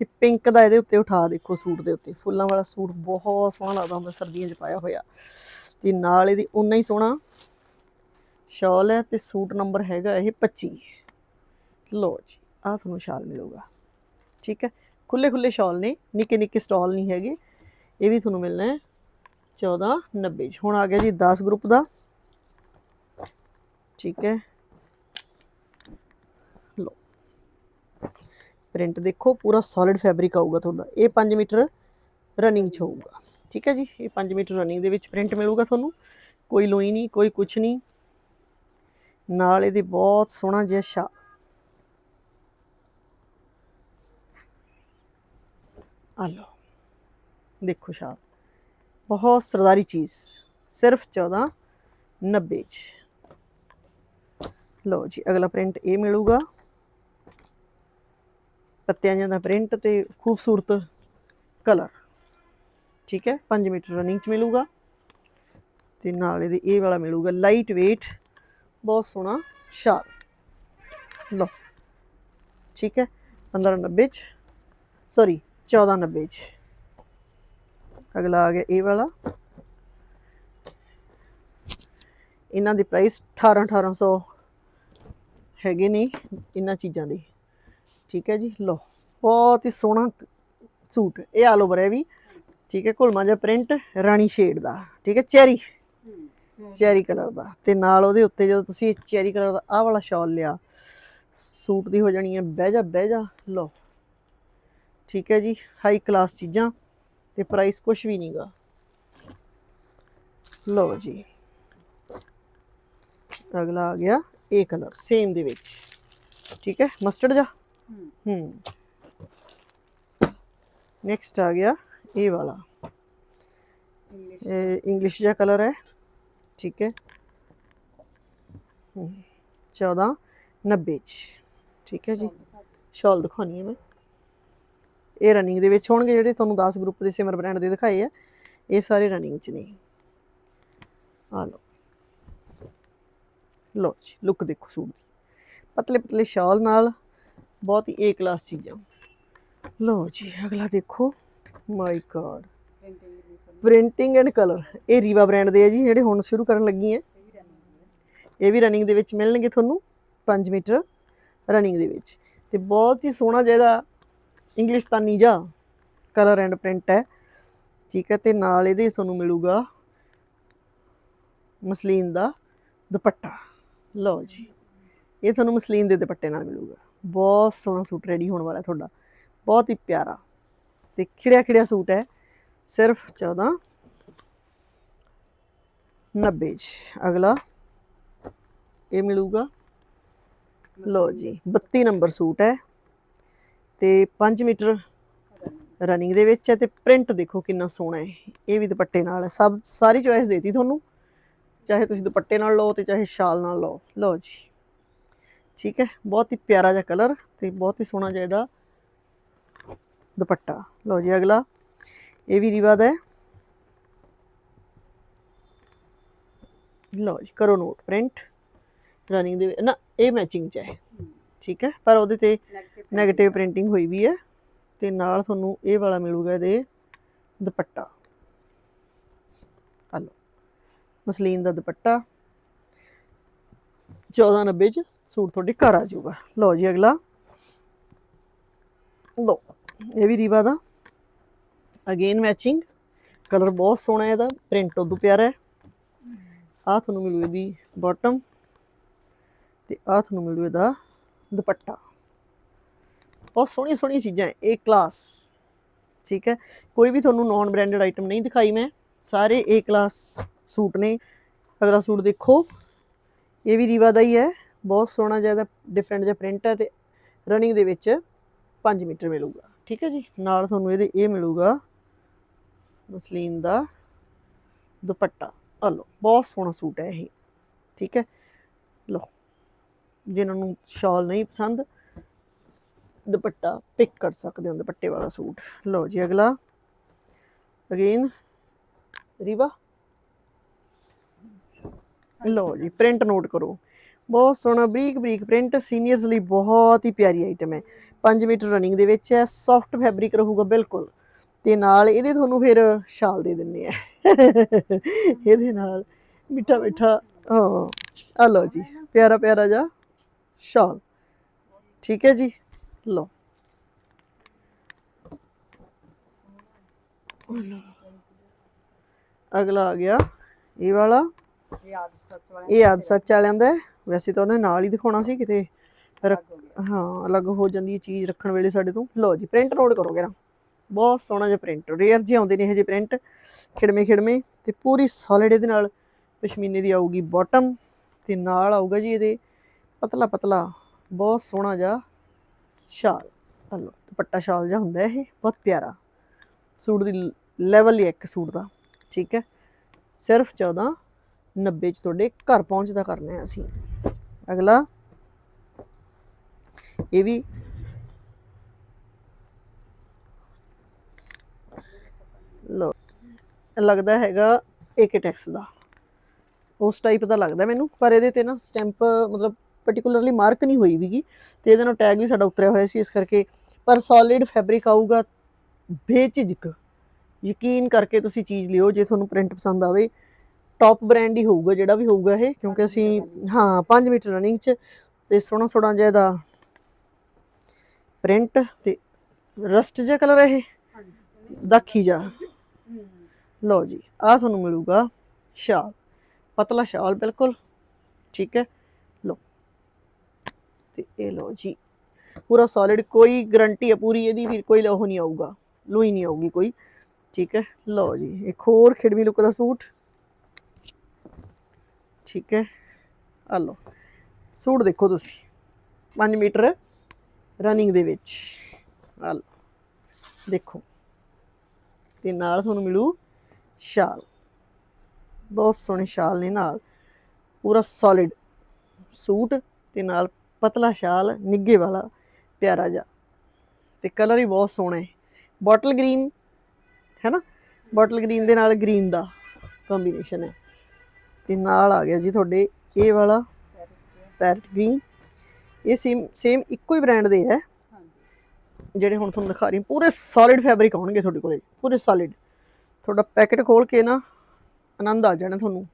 ਤੇ ਪਿੰਕ ਦਾ ਇਹਦੇ ਉੱਤੇ ਉਠਾ ਦੇਖੋ ਸੂਟ ਦੇ ਉੱਤੇ। ਫੁੱਲਾਂ ਵਾਲਾ ਸੂਟ ਬਹੁਤ ਸੋਹਣਾ ਲੱਗਦਾ ਹੁੰਦਾ, ਸਰਦੀਆਂ 'ਚ ਪਾਇਆ ਹੋਇਆ। ਤੇ ਨਾਲ ਇਹਦੀ ਉਨਾ ਹੀ ਸੋਹਣਾ ਸ਼ਾਲ ਹੈ ਤੇ ਸੂਟ ਨੰਬਰ ਹੈਗਾ ਇਹ 25 ਲੋ ਜੀ ਆ ਤੁਹਾਨੂੰ ਸ਼ਾਲ ਮਿਲੂਗਾ। ਠੀਕ ਹੈ? ਖੁੱਲੇ ਖੁੱਲੇ ਸ਼ਾਲ ਨੇ, ਨਿੱਕੇ ਨਿੱਕੇ ਸਟਾਲ ਨਹੀਂ ਹੈਗੇ। ਇਹ ਵੀ ਤੁਹਾਨੂੰ ਮਿਲਣਾ ਹੈ 1490 ਚ। ਹੁਣ ਆ ਗਿਆ ਜੀ 10 ਗਰੁੱਪ ਦਾ। ਠੀਕ ਹੈ ਲਓ ਪ੍ਰਿੰਟ ਦੇਖੋ, ਪੂਰਾ ਸੋਲਿਡ ਫੈਬਰਿਕ ਆਊਗਾ ਤੁਹਾਡਾ। ਇਹ 5 ਮੀਟਰ ਰਨਿੰਗ ਚ ਹੋਊਗਾ। ਠੀਕ ਹੈ ਜੀ? ਇਹ 5 ਮੀਟਰ ਰਨਿੰਗ ਦੇ ਵਿੱਚ ਪ੍ਰਿੰਟ ਮਿਲੂਗਾ ਤੁਹਾਨੂੰ। ਕੋਈ ਲੋਈ ਨਹੀਂ, ਕੋਈ ਕੁਛ ਨਹੀਂ। ਨਾਲ ਇਹਦੇ ਬਹੁਤ ਸੋਹਣਾ ਜਿਹਾ ਸ਼ਾ ਆ ਲਓ। ਦੇਖੋ ਸ਼ਾਲ ਬਹੁਤ ਸਰਦਾਰੀ ਚੀਜ਼। ਸਿਰਫ 14 90 ਚ। ਲਓ ਜੀ, ਅਗਲਾ ਪ੍ਰਿੰਟ ਇਹ ਮਿਲੂਗਾ। ਪੱਤਿਆਂ ਜਿਹਾ ਦਾ ਪ੍ਰਿੰਟ ਤੇ ਖੂਬਸੂਰਤ ਕਲਰ ਠੀਕ ਹੈ? 5 ਮੀਟਰ ਰਨਿੰਗ ਚ ਮਿਲੂਗਾ। ਤੇ ਨਾਲ ਇਹਦੇ ਇਹ ਵਾਲਾ ਮਿਲੂਗਾ ਲਾਈਟ weight ਬਹੁਤ ਸੋਹਣਾ ਸ਼ਾਲ। ਲਓ। ਠੀਕ ਹੈ? 1590 ਚ। ਸੌਰੀ 1490 ਚ। ਅਗਲਾ ਆ ਗਿਆ ਇਹ ਵਾਲਾ। ਇਹਨਾਂ ਦੀ ਪ੍ਰਾਈਸ 18 1800 ਹੈਗੇ ਨੇ ਇਹਨਾਂ ਚੀਜ਼ਾਂ ਦੀ। ਠੀਕ ਹੈ ਜੀ, ਲਓ, ਬਹੁਤ ਹੀ ਸੋਹਣਾ ਸੂਟ, ਇਹ ਆਲ ਓਵਰ ਹੈ ਵੀ, ਠੀਕ ਹੈ, ਘੁਲਮਾ ਜਿਹਾ ਪ੍ਰਿੰਟ, ਰਾਣੀ ਸ਼ੇਡ ਦਾ, ਠੀਕ ਹੈ, ਚੈਰੀ ਚੈਰੀ ਕਲਰ ਦਾ, ਤੇ ਨਾਲ ਉਹਦੇ ਉੱਤੇ ਜਦੋਂ ਤੁਸੀਂ ਚੈਰੀ ਕਲਰ ਦਾ ਆਹ ਵਾਲਾ ਸ਼ਾਲ ਲਿਆ, ਸੂਟ ਦੀ ਹੋ ਜਾਣੀ ਹੈ ਬਹਿ ਜਾ ਬਹਿ ਜਾ ਲਓ, ਠੀਕ ਹੈ ਜੀ ਹਾਈ ਕਲਾਸ ਚੀਜ਼ਾਂ, ਤੇ ਪ੍ਰਾਈਸ ਕੁਝ ਵੀ ਨਹੀਂਗਾ ਲਓ ਜੀ, ਅਗਲਾ ਆ ਗਿਆ ਇਹ ਕਲਰ ਸੇਮ ਦੇ ਵਿੱਚ, ਠੀਕ ਹੈ ਮਸਟਰਡ ਜਾ ਹੂੰ। ਹੂੰ ਨੈਕਸਟ ਆ ਗਿਆ ਇਹ ਵਾਲਾ। ਇੰਗਲਿਸ਼ ਇਹ ਇੰਗਲਿਸ਼ ਜਿਹਾ ਕਲਰ ਹੈ। ਠੀਕ ਹੈ। ਹੂੰ, 14 90 ਚ। ਠੀਕ ਹੈ ਜੀ। ਸ਼ਾਲ ਦਿਖਾਉਣੀ ਹੈ ਮੈਂ। ਇਹ ਰਨਿੰਗ ਦੇ ਵਿੱਚ ਹੋਣਗੇ ਜਿਹੜੇ ਤੁਹਾਨੂੰ 10 ਗਰੁੱਪ ਦੇ ਸਿਮਰ ਬ੍ਰਾਂਡ ਦੇ ਦਿਖਾਏ ਆ। ਇਹ ਸਾਰੇ ਰਨਿੰਗ ਚ ਨੇ। ਆ ਲਓ। ਲਓ ਜੀ ਲੁੱਕ ਦੇਖੋ ਸੂਟ ਦੀ। ਪਤਲੇ ਪਤਲੇ ਸ਼ਾਲ ਨਾਲ ਬਹੁਤ ਹੀ ਏ ਕਲਾਸ ਚੀਜ਼ਾਂ। ਲਓ ਜੀ, ਅਗਲਾ ਦੇਖੋ। My God printing and colour ਇਹ ਰੀਵਾ ਬ੍ਰਾਂਡ ਦੇ ਆ ਜੀ, ਜਿਹੜੇ ਹੁਣ ਸ਼ੁਰੂ ਕਰਨ ਲੱਗੀ ਐ। ਇਹ ਵੀ ਰਨਿੰਗ ਹੈ ਇਹ ਵੀ ਰਨਿੰਗ ਦੇ ਵਿੱਚ ਮਿਲਣਗੇ ਤੁਹਾਨੂੰ 5 ਮੀਟਰ ਰਨਿੰਗ ਦੇ ਵਿੱਚ। ਤੇ ਬਹੁਤ ਹੀ ਸੋਹਣਾ ਜਿਹਦਾ ਇੰਗਲਿਸ਼ਤਾਨੀ ਜਾ ਕਲਰ ਐਂਡ ਪ੍ਰਿੰਟ ਹੈ ਠੀਕ ਹੈ ਤੇ ਨਾਲ ਇਹਦੇ ਤੁਹਾਨੂੰ ਮਿਲੂਗਾ ਮਸਲੀਨ ਦਾ ਦੁਪੱਟਾ। ਲਓ ਜੀ, ਇਹ ਤੁਹਾਨੂੰ ਮਸਲੀਨ ਦੇ ਦੁਪੱਟੇ ਨਾਲ ਮਿਲੂਗਾ। ਬਹੁਤ ਸੋਹਣਾ ਸੂਟ ਰੈਡੀ ਹੋਣ ਵਾਲਾ ਤੁਹਾਡਾ। ਬਹੁਤ ਹੀ ਪਿਆਰਾ। ਤੇ ਖਿੜਿਆ ਖਿੜਿਆ ਸੂਟ ਹੈ। ਸਿਰਫ 14 90 ਚ। ਅਗਲਾ। ਇਹ ਮਿਲੂਗਾ। ਲਓ ਜੀ 32 ਨੰਬਰ ਸੂਟ ਹੈ। ਤੇ 5 ਮੀਟਰ ਰਨਿੰਗ ਦੇ ਵਿੱਚ ਹੈ ਤੇ ਪ੍ਰਿੰਟ ਦੇਖੋ ਕਿੰਨਾ ਸੋਹਣਾ ਹੈ। ਇਹ ਵੀ ਦੁਪੱਟੇ ਨਾਲ ਹੈ। ਸਭ, ਸਾਰੀ ਚੋਇਸ ਦੇਤੀ ਤੁਹਾਨੂੰ। ਚਾਹੇ ਤੁਸੀਂ ਦੁਪੱਟੇ ਨਾਲ ਲਓ ਤੇ ਚਾਹੇ ਸ਼ਾਲ ਨਾਲ ਲਓ। ਲਓ ਜੀ। ਠੀਕ ਹੈ, ਬਹੁਤ ਹੀ ਪਿਆਰਾ ਜਿਹਾ ਕਲਰ ਤੇ ਬਹੁਤ ਹੀ ਸੋਹਣਾ ਜਿਹਾ ਇਹਦਾ ਦੁਪੱਟਾ। ਲਓ ਜੀ ਅਗਲਾ, ਇਹ ਵੀ ਰੀਵਾ ਦਾ ਹੈ। ਲਓ ਜੀ, ਕਰੋ ਨੋਟ ਪ੍ਰਿੰਟ ਰਨਿੰਗ ਦੇ ਨਾ, ਇਹ ਮੈਚਿੰਗ ਚ ਹੈ ਠੀਕ ਹੈ, ਪਰ ਉਹਦੇ ਤੇ ਨੈਗੇਟਿਵ ਪ੍ਰਿੰਟਿੰਗ ਹੋਈ ਵੀ ਹੈ ਤੇ ਨਾਲ ਤੁਹਾਨੂੰ ਇਹ ਵਾਲਾ ਮਿਲੂਗਾ ਇਹਦੇ ਦੁਪੱਟਾ। ਹਲੋ ਮਸਲੀਨ ਦਾ ਦੁਪੱਟਾ 1490 ਚ। ਸੂਟ ਤੁਹਾਡੇ ਘਰ ਆ ਜਾਊਗਾ। ਲਓ ਜੀ ਅਗਲਾ। ਲਓ, ਇਹ ਵੀ ਰੀਵਾ ਦਾ। ਅਗੇਨ ਮੈਚਿੰਗ ਕਲਰ ਬਹੁਤ ਸੋਹਣਾ ਹੈ ਇਹਦਾ ਪ੍ਰਿੰਟ ਉਦੋਂ ਪਿਆਰਾ ਹੈ। ਆ ਤੁਹਾਨੂੰ ਮਿਲੂ ਇਹਦੀ ਬਾਟਮ ਤੇ ਆ ਤੁਹਾਨੂੰ ਮਿਲੂ ਇਹਦਾ ਦੁਪੱਟਾ। ਬਹੁਤ ਸੋਹਣੀਆਂ ਸੋਹਣੀਆਂ ਚੀਜ਼ਾਂ ਏ ਕਲਾਸ ਠੀਕ ਹੈ, ਕੋਈ ਵੀ ਤੁਹਾਨੂੰ ਨਾਨ ਬ੍ਰਾਂਡਡ ਆਈਟਮ ਨਹੀਂ ਦਿਖਾਈ ਮੈਂ। ਸਾਰੇ ਏ ਕਲਾਸ ਸੂਟ ਨੇ। ਅਗਲਾ ਸੂਟ ਦੇਖੋ, ਇਹ ਵੀ ਰੀਵਾ ਦਾ ਹੀ ਹੈ। ਬਹੁਤ ਸੋਹਣਾ ਜਿਹਾ ਇਹਦਾ ਡਿਫਰੈਂਟ ਜਿਹਾ ਪ੍ਰਿੰਟ ਹੈ ਤੇ ਰਨਿੰਗ ਦੇ ਵਿੱਚ 5 ਮੀਟਰ ਮਿਲੂਗਾ। ਠੀਕ ਹੈ ਜੀ? ਨਾਲ ਤੁਹਾਨੂੰ ਇਹਦੇ ਇਹ ਮਿਲੂਗਾ ਮਸਲੀਨ ਦਾ ਦੁਪੱਟਾ। ਆ ਲਓ, ਬਹੁਤ ਸੋਹਣਾ ਸੂਟ ਹੈ ਇਹ। ਠੀਕ ਹੈ? ਲਓ ਜਿਨ੍ਹਾਂ ਨੂੰ ਸ਼ਾਲ ਨਹੀਂ ਪਸੰਦ, ਦੁਪੱਟਾ ਪਿਕ ਕਰ ਸਕਦੇ ਹੋ, ਦੁਪੱਟੇ ਵਾਲਾ ਸੂਟ। ਲਓ ਜੀ, ਅਗਲਾ। ਅਗੇਨ ਰੀਵਾ। ਲਓ ਜੀ ਪ੍ਰਿੰਟ ਨੋਟ ਕਰੋ। ਬਹੁਤ ਸੋਹਣਾ ਬਰੀਕ ਬਰੀਕ ਪ੍ਰਿੰਟ ਸੀਨੀਅਰਸ ਲਈ ਬਹੁਤ ਹੀ ਪਿਆਰੀ ਆਈਟਮ ਹੈ। 5 ਮੀਟਰ ਰਨਿੰਗ ਦੇ ਵਿੱਚ ਹੈ ਸੌਫਟ ਫੈਬਰਿਕ ਰਹੂਗਾ ਬਿਲਕੁਲ। ਤੇ ਨਾਲ ਇਹਦੇ ਤੁਹਾਨੂੰ ਫਿਰ ਸ਼ਾਲ ਦੇ ਦਿੰਨੇ ਆ। ਇਹਦੇ ਨਾਲ ਮਿੱਠਾ ਮਿੱਠਾ ਹਾਂ ਆ ਲਓ ਜੀ ਪਿਆਰਾ ਪਿਆਰਾ ਜਾ ਸ਼ਾਲ। ਠੀਕ ਹੈ ਜੀ ਲਓ। ਅਗਲਾ ਆ ਗਿਆ ਇਹ ਵਾਲਾ। ਇਹ ਆਦ ਸੱਚ ਵਾਲਾ ਇਹ ਆਦ ਸੱਚ ਵਾਲਿਆਂ ਦਾ ਹੈ। ਵੈਸੇ ਤਾਂ ਉਹਨੇ ਨਾਲ ਹੀ ਦਿਖਾਉਣਾ ਸੀ ਕਿਤੇ। ਹੋ ਅਲੱਗ ਹੋ ਜਾਂਦੀ ਹੈ ਚੀਜ਼ ਰੱਖਣ ਵੇਲੇ ਸਾਡੇ ਤੋਂ। ਲਓ ਜੀ ਪ੍ਰਿੰਟ ਨੋਟ ਕਰੋਗੇ ਨਾ ਬਹੁਤ ਸੋਹਣਾ ਜਿਹਾ ਪ੍ਰਿੰਟ ਰੇਅਰ ਜਿਹੇ ਆਉਂਦੇ ਨੇ ਇਹ ਜਿਹੇ ਪ੍ਰਿੰਟ ਖਿੜਮੇ ਖਿੜਮੇ ਤੇ ਪੂਰੀ ਸੋਲਿਡ ਇਹਦੇ ਨਾਲ ਪਸ਼ਮੀਨੇ ਦੀ ਆਊਗੀ ਬਾਟਮ ਤੇ ਨਾਲ ਆਊਗਾ ਜੀ ਇਹਦੇ ਪਤਲਾ ਪਤਲਾ ਬਹੁਤ ਸੋਹਣਾ ਜਿਹਾ ਸ਼ਾਲ। ਲਓ ਦੁਪੱਟਾ ਸ਼ਾਲ ਜਿਹਾ ਹੁੰਦਾ ਇਹ ਬਹੁਤ ਪਿਆਰਾ। ਸੂਟ ਦੀ ਲੈਵਲ ਹੀ ਹੈ ਇੱਕ ਸੂਟ ਦਾ ਠੀਕ ਹੈ। ਸਿਰਫ 14 90 ਚ ਤੁਹਾਡੇ ਘਰ ਪਹੁੰਚਦਾ ਕਰਨਾ ਹੈ ਅਸੀਂ। ਅਗਲਾ। ਇਹ ਵੀ। ਲੋ ਲੱਗਦਾ ਹੈਗਾ ਏਕਟੈਕਸ ਦਾ। ਉਸ ਟਾਈਪ ਦਾ ਲੱਗਦਾ ਮੈਨੂੰ, ਪਰ ਇਹਦੇ ਤੇ ਨਾ ਸਟੈਂਪ ਮਤਲਬ ਪਾਰਟਿਕੂਲਰਲੀ ਮਾਰਕ ਨਹੀਂ ਹੋਈ ਵੀਗੀ। ਤੇ ਇਹਦੇ ਨਾਲ ਟੈਗ ਵੀ ਸਾਡਾ ਉਤਰਿਆ ਹੋਇਆ ਸੀ, ਇਸ ਕਰਕੇ। ਪਰ ਸੋਲਿਡ ਫੈਬਰਿਕ ਆਊਗਾ ਬੇਝਿਜਕ। ਯਕੀਨ ਕਰਕੇ ਤੁਸੀਂ ਚੀਜ਼ ਲਿਓ, ਜੇ ਤੁਹਾਨੂੰ ਪ੍ਰਿੰਟ ਪਸੰਦ ਆਵੇ। ਟੌਪ ਬ੍ਰਾਂਡ ਹੀ ਹੋਊਗਾ ਜਿਹੜਾ ਵੀ ਹੋਊਗਾ ਇਹ ਕਿਉਂਕਿ ਅਸੀਂ ਹਾਂ 5 ਮੀਟਰ ਰਨਿੰਗ ਚ ਤੇ ਸੋਹਣਾ ਸੋਹਣਾ ਜਿਹਾ ਇਹਦਾ ਪ੍ਰਿੰਟ ਤੇ ਰਸਟ ਜਿਹਾ ਕਲਰ ਹੈ ਇਹ ਦਾਖੀ ਜਾ ਲਓ ਜੀ ਆ ਤੁਹਾਨੂੰ ਮਿਲੂਗਾ ਸ਼ਾਲ ਪਤਲਾ ਸ਼ਾਲ ਬਿਲਕੁਲ ਠੀਕ ਹੈ। ਲਓ ਤੇ ਇਹ ਲਓ ਜੀ ਪੂਰਾ ਸੋਲਿਡ ਕੋਈ ਗਰੰਟੀ ਹੈ ਪੂਰੀ ਇਹਦੀ ਵੀ ਕੋਈ ਲੋਹ ਨਹੀਂ ਆਊਗਾ ਲੋਈ ਨਹੀਂ ਆਊਗੀ ਕੋਈ ਠੀਕ ਹੈ। ਲਓ ਜੀ ਇੱਕ ਹੋਰ ਖਿੜਵੀ ਲੁੱਕ ਦਾ ਸੂਟ। ਠੀਕ ਹੈ। ਆ ਲਓ। ਸੂਟ ਦੇਖੋ ਤੁਸੀਂ। 5 ਮੀਟਰ ਰਨਿੰਗ ਦੇ ਵਿੱਚ। ਆ ਲਓ। ਦੇਖੋ। ਤੇ ਨਾਲ ਤੁਹਾਨੂੰ ਮਿਲੂ ਸ਼ਾਲ। ਬਹੁਤ ਸੋਹਣੇ ਸ਼ਾਲ ਨੇ ਨਾਲ। ਪੂਰਾ ਸੋਲਿਡ ਸੂਟ ਤੇ ਨਾਲ ਪਤਲਾ ਸ਼ਾਲ ਨਿੱਗੇ ਵਾਲਾ, ਪਿਆਰਾ ਜਿਹਾ। ਤੇ ਕਲਰ ਹੀ ਬਹੁਤ ਸੋਹਣਾ ਹੈ। ਬੋਟਲ ਗ੍ਰੀਨ ਹੈ ਨਾ? ਬੋਟਲ ਗ੍ਰੀਨ ਦੇ ਨਾਲ ਗ੍ਰੀਨ ਦਾ ਕੰਬੀਨੇਸ਼ਨ ਹੈ। ਤੇ ਨਾਲ ਆ ਗਿਆ ਜੀ ਤੁਹਾਡੇ ਇਹ ਵਾਲਾ ਪੈਰਟ ਗ੍ਰੀਨ ਇਹ ਸੇਮ ਸੇਮ ਇੱਕੋ ਹੀ ਬ੍ਰਾਂਡ ਦੇ ਹੈ। ਜਿਹੜੇ ਹੁਣ ਤੁਹਾਨੂੰ ਦਿਖਾ ਰਹੀ ਹਾਂ ਪੂਰੇ ਸੋਲਿਡ ਫੈਬਰਿਕ ਆਉਣਗੇ ਤੁਹਾਡੇ ਕੋਲੇ ਪੂਰੇ ਸੋਲਿਡ ਤੁਹਾਡਾ ਪੈਕੇਟ ਖੋਲ ਕੇ ਨਾ ਆਨੰਦ ਆ ਜਾਣਾ ਤੁਹਾਨੂੰ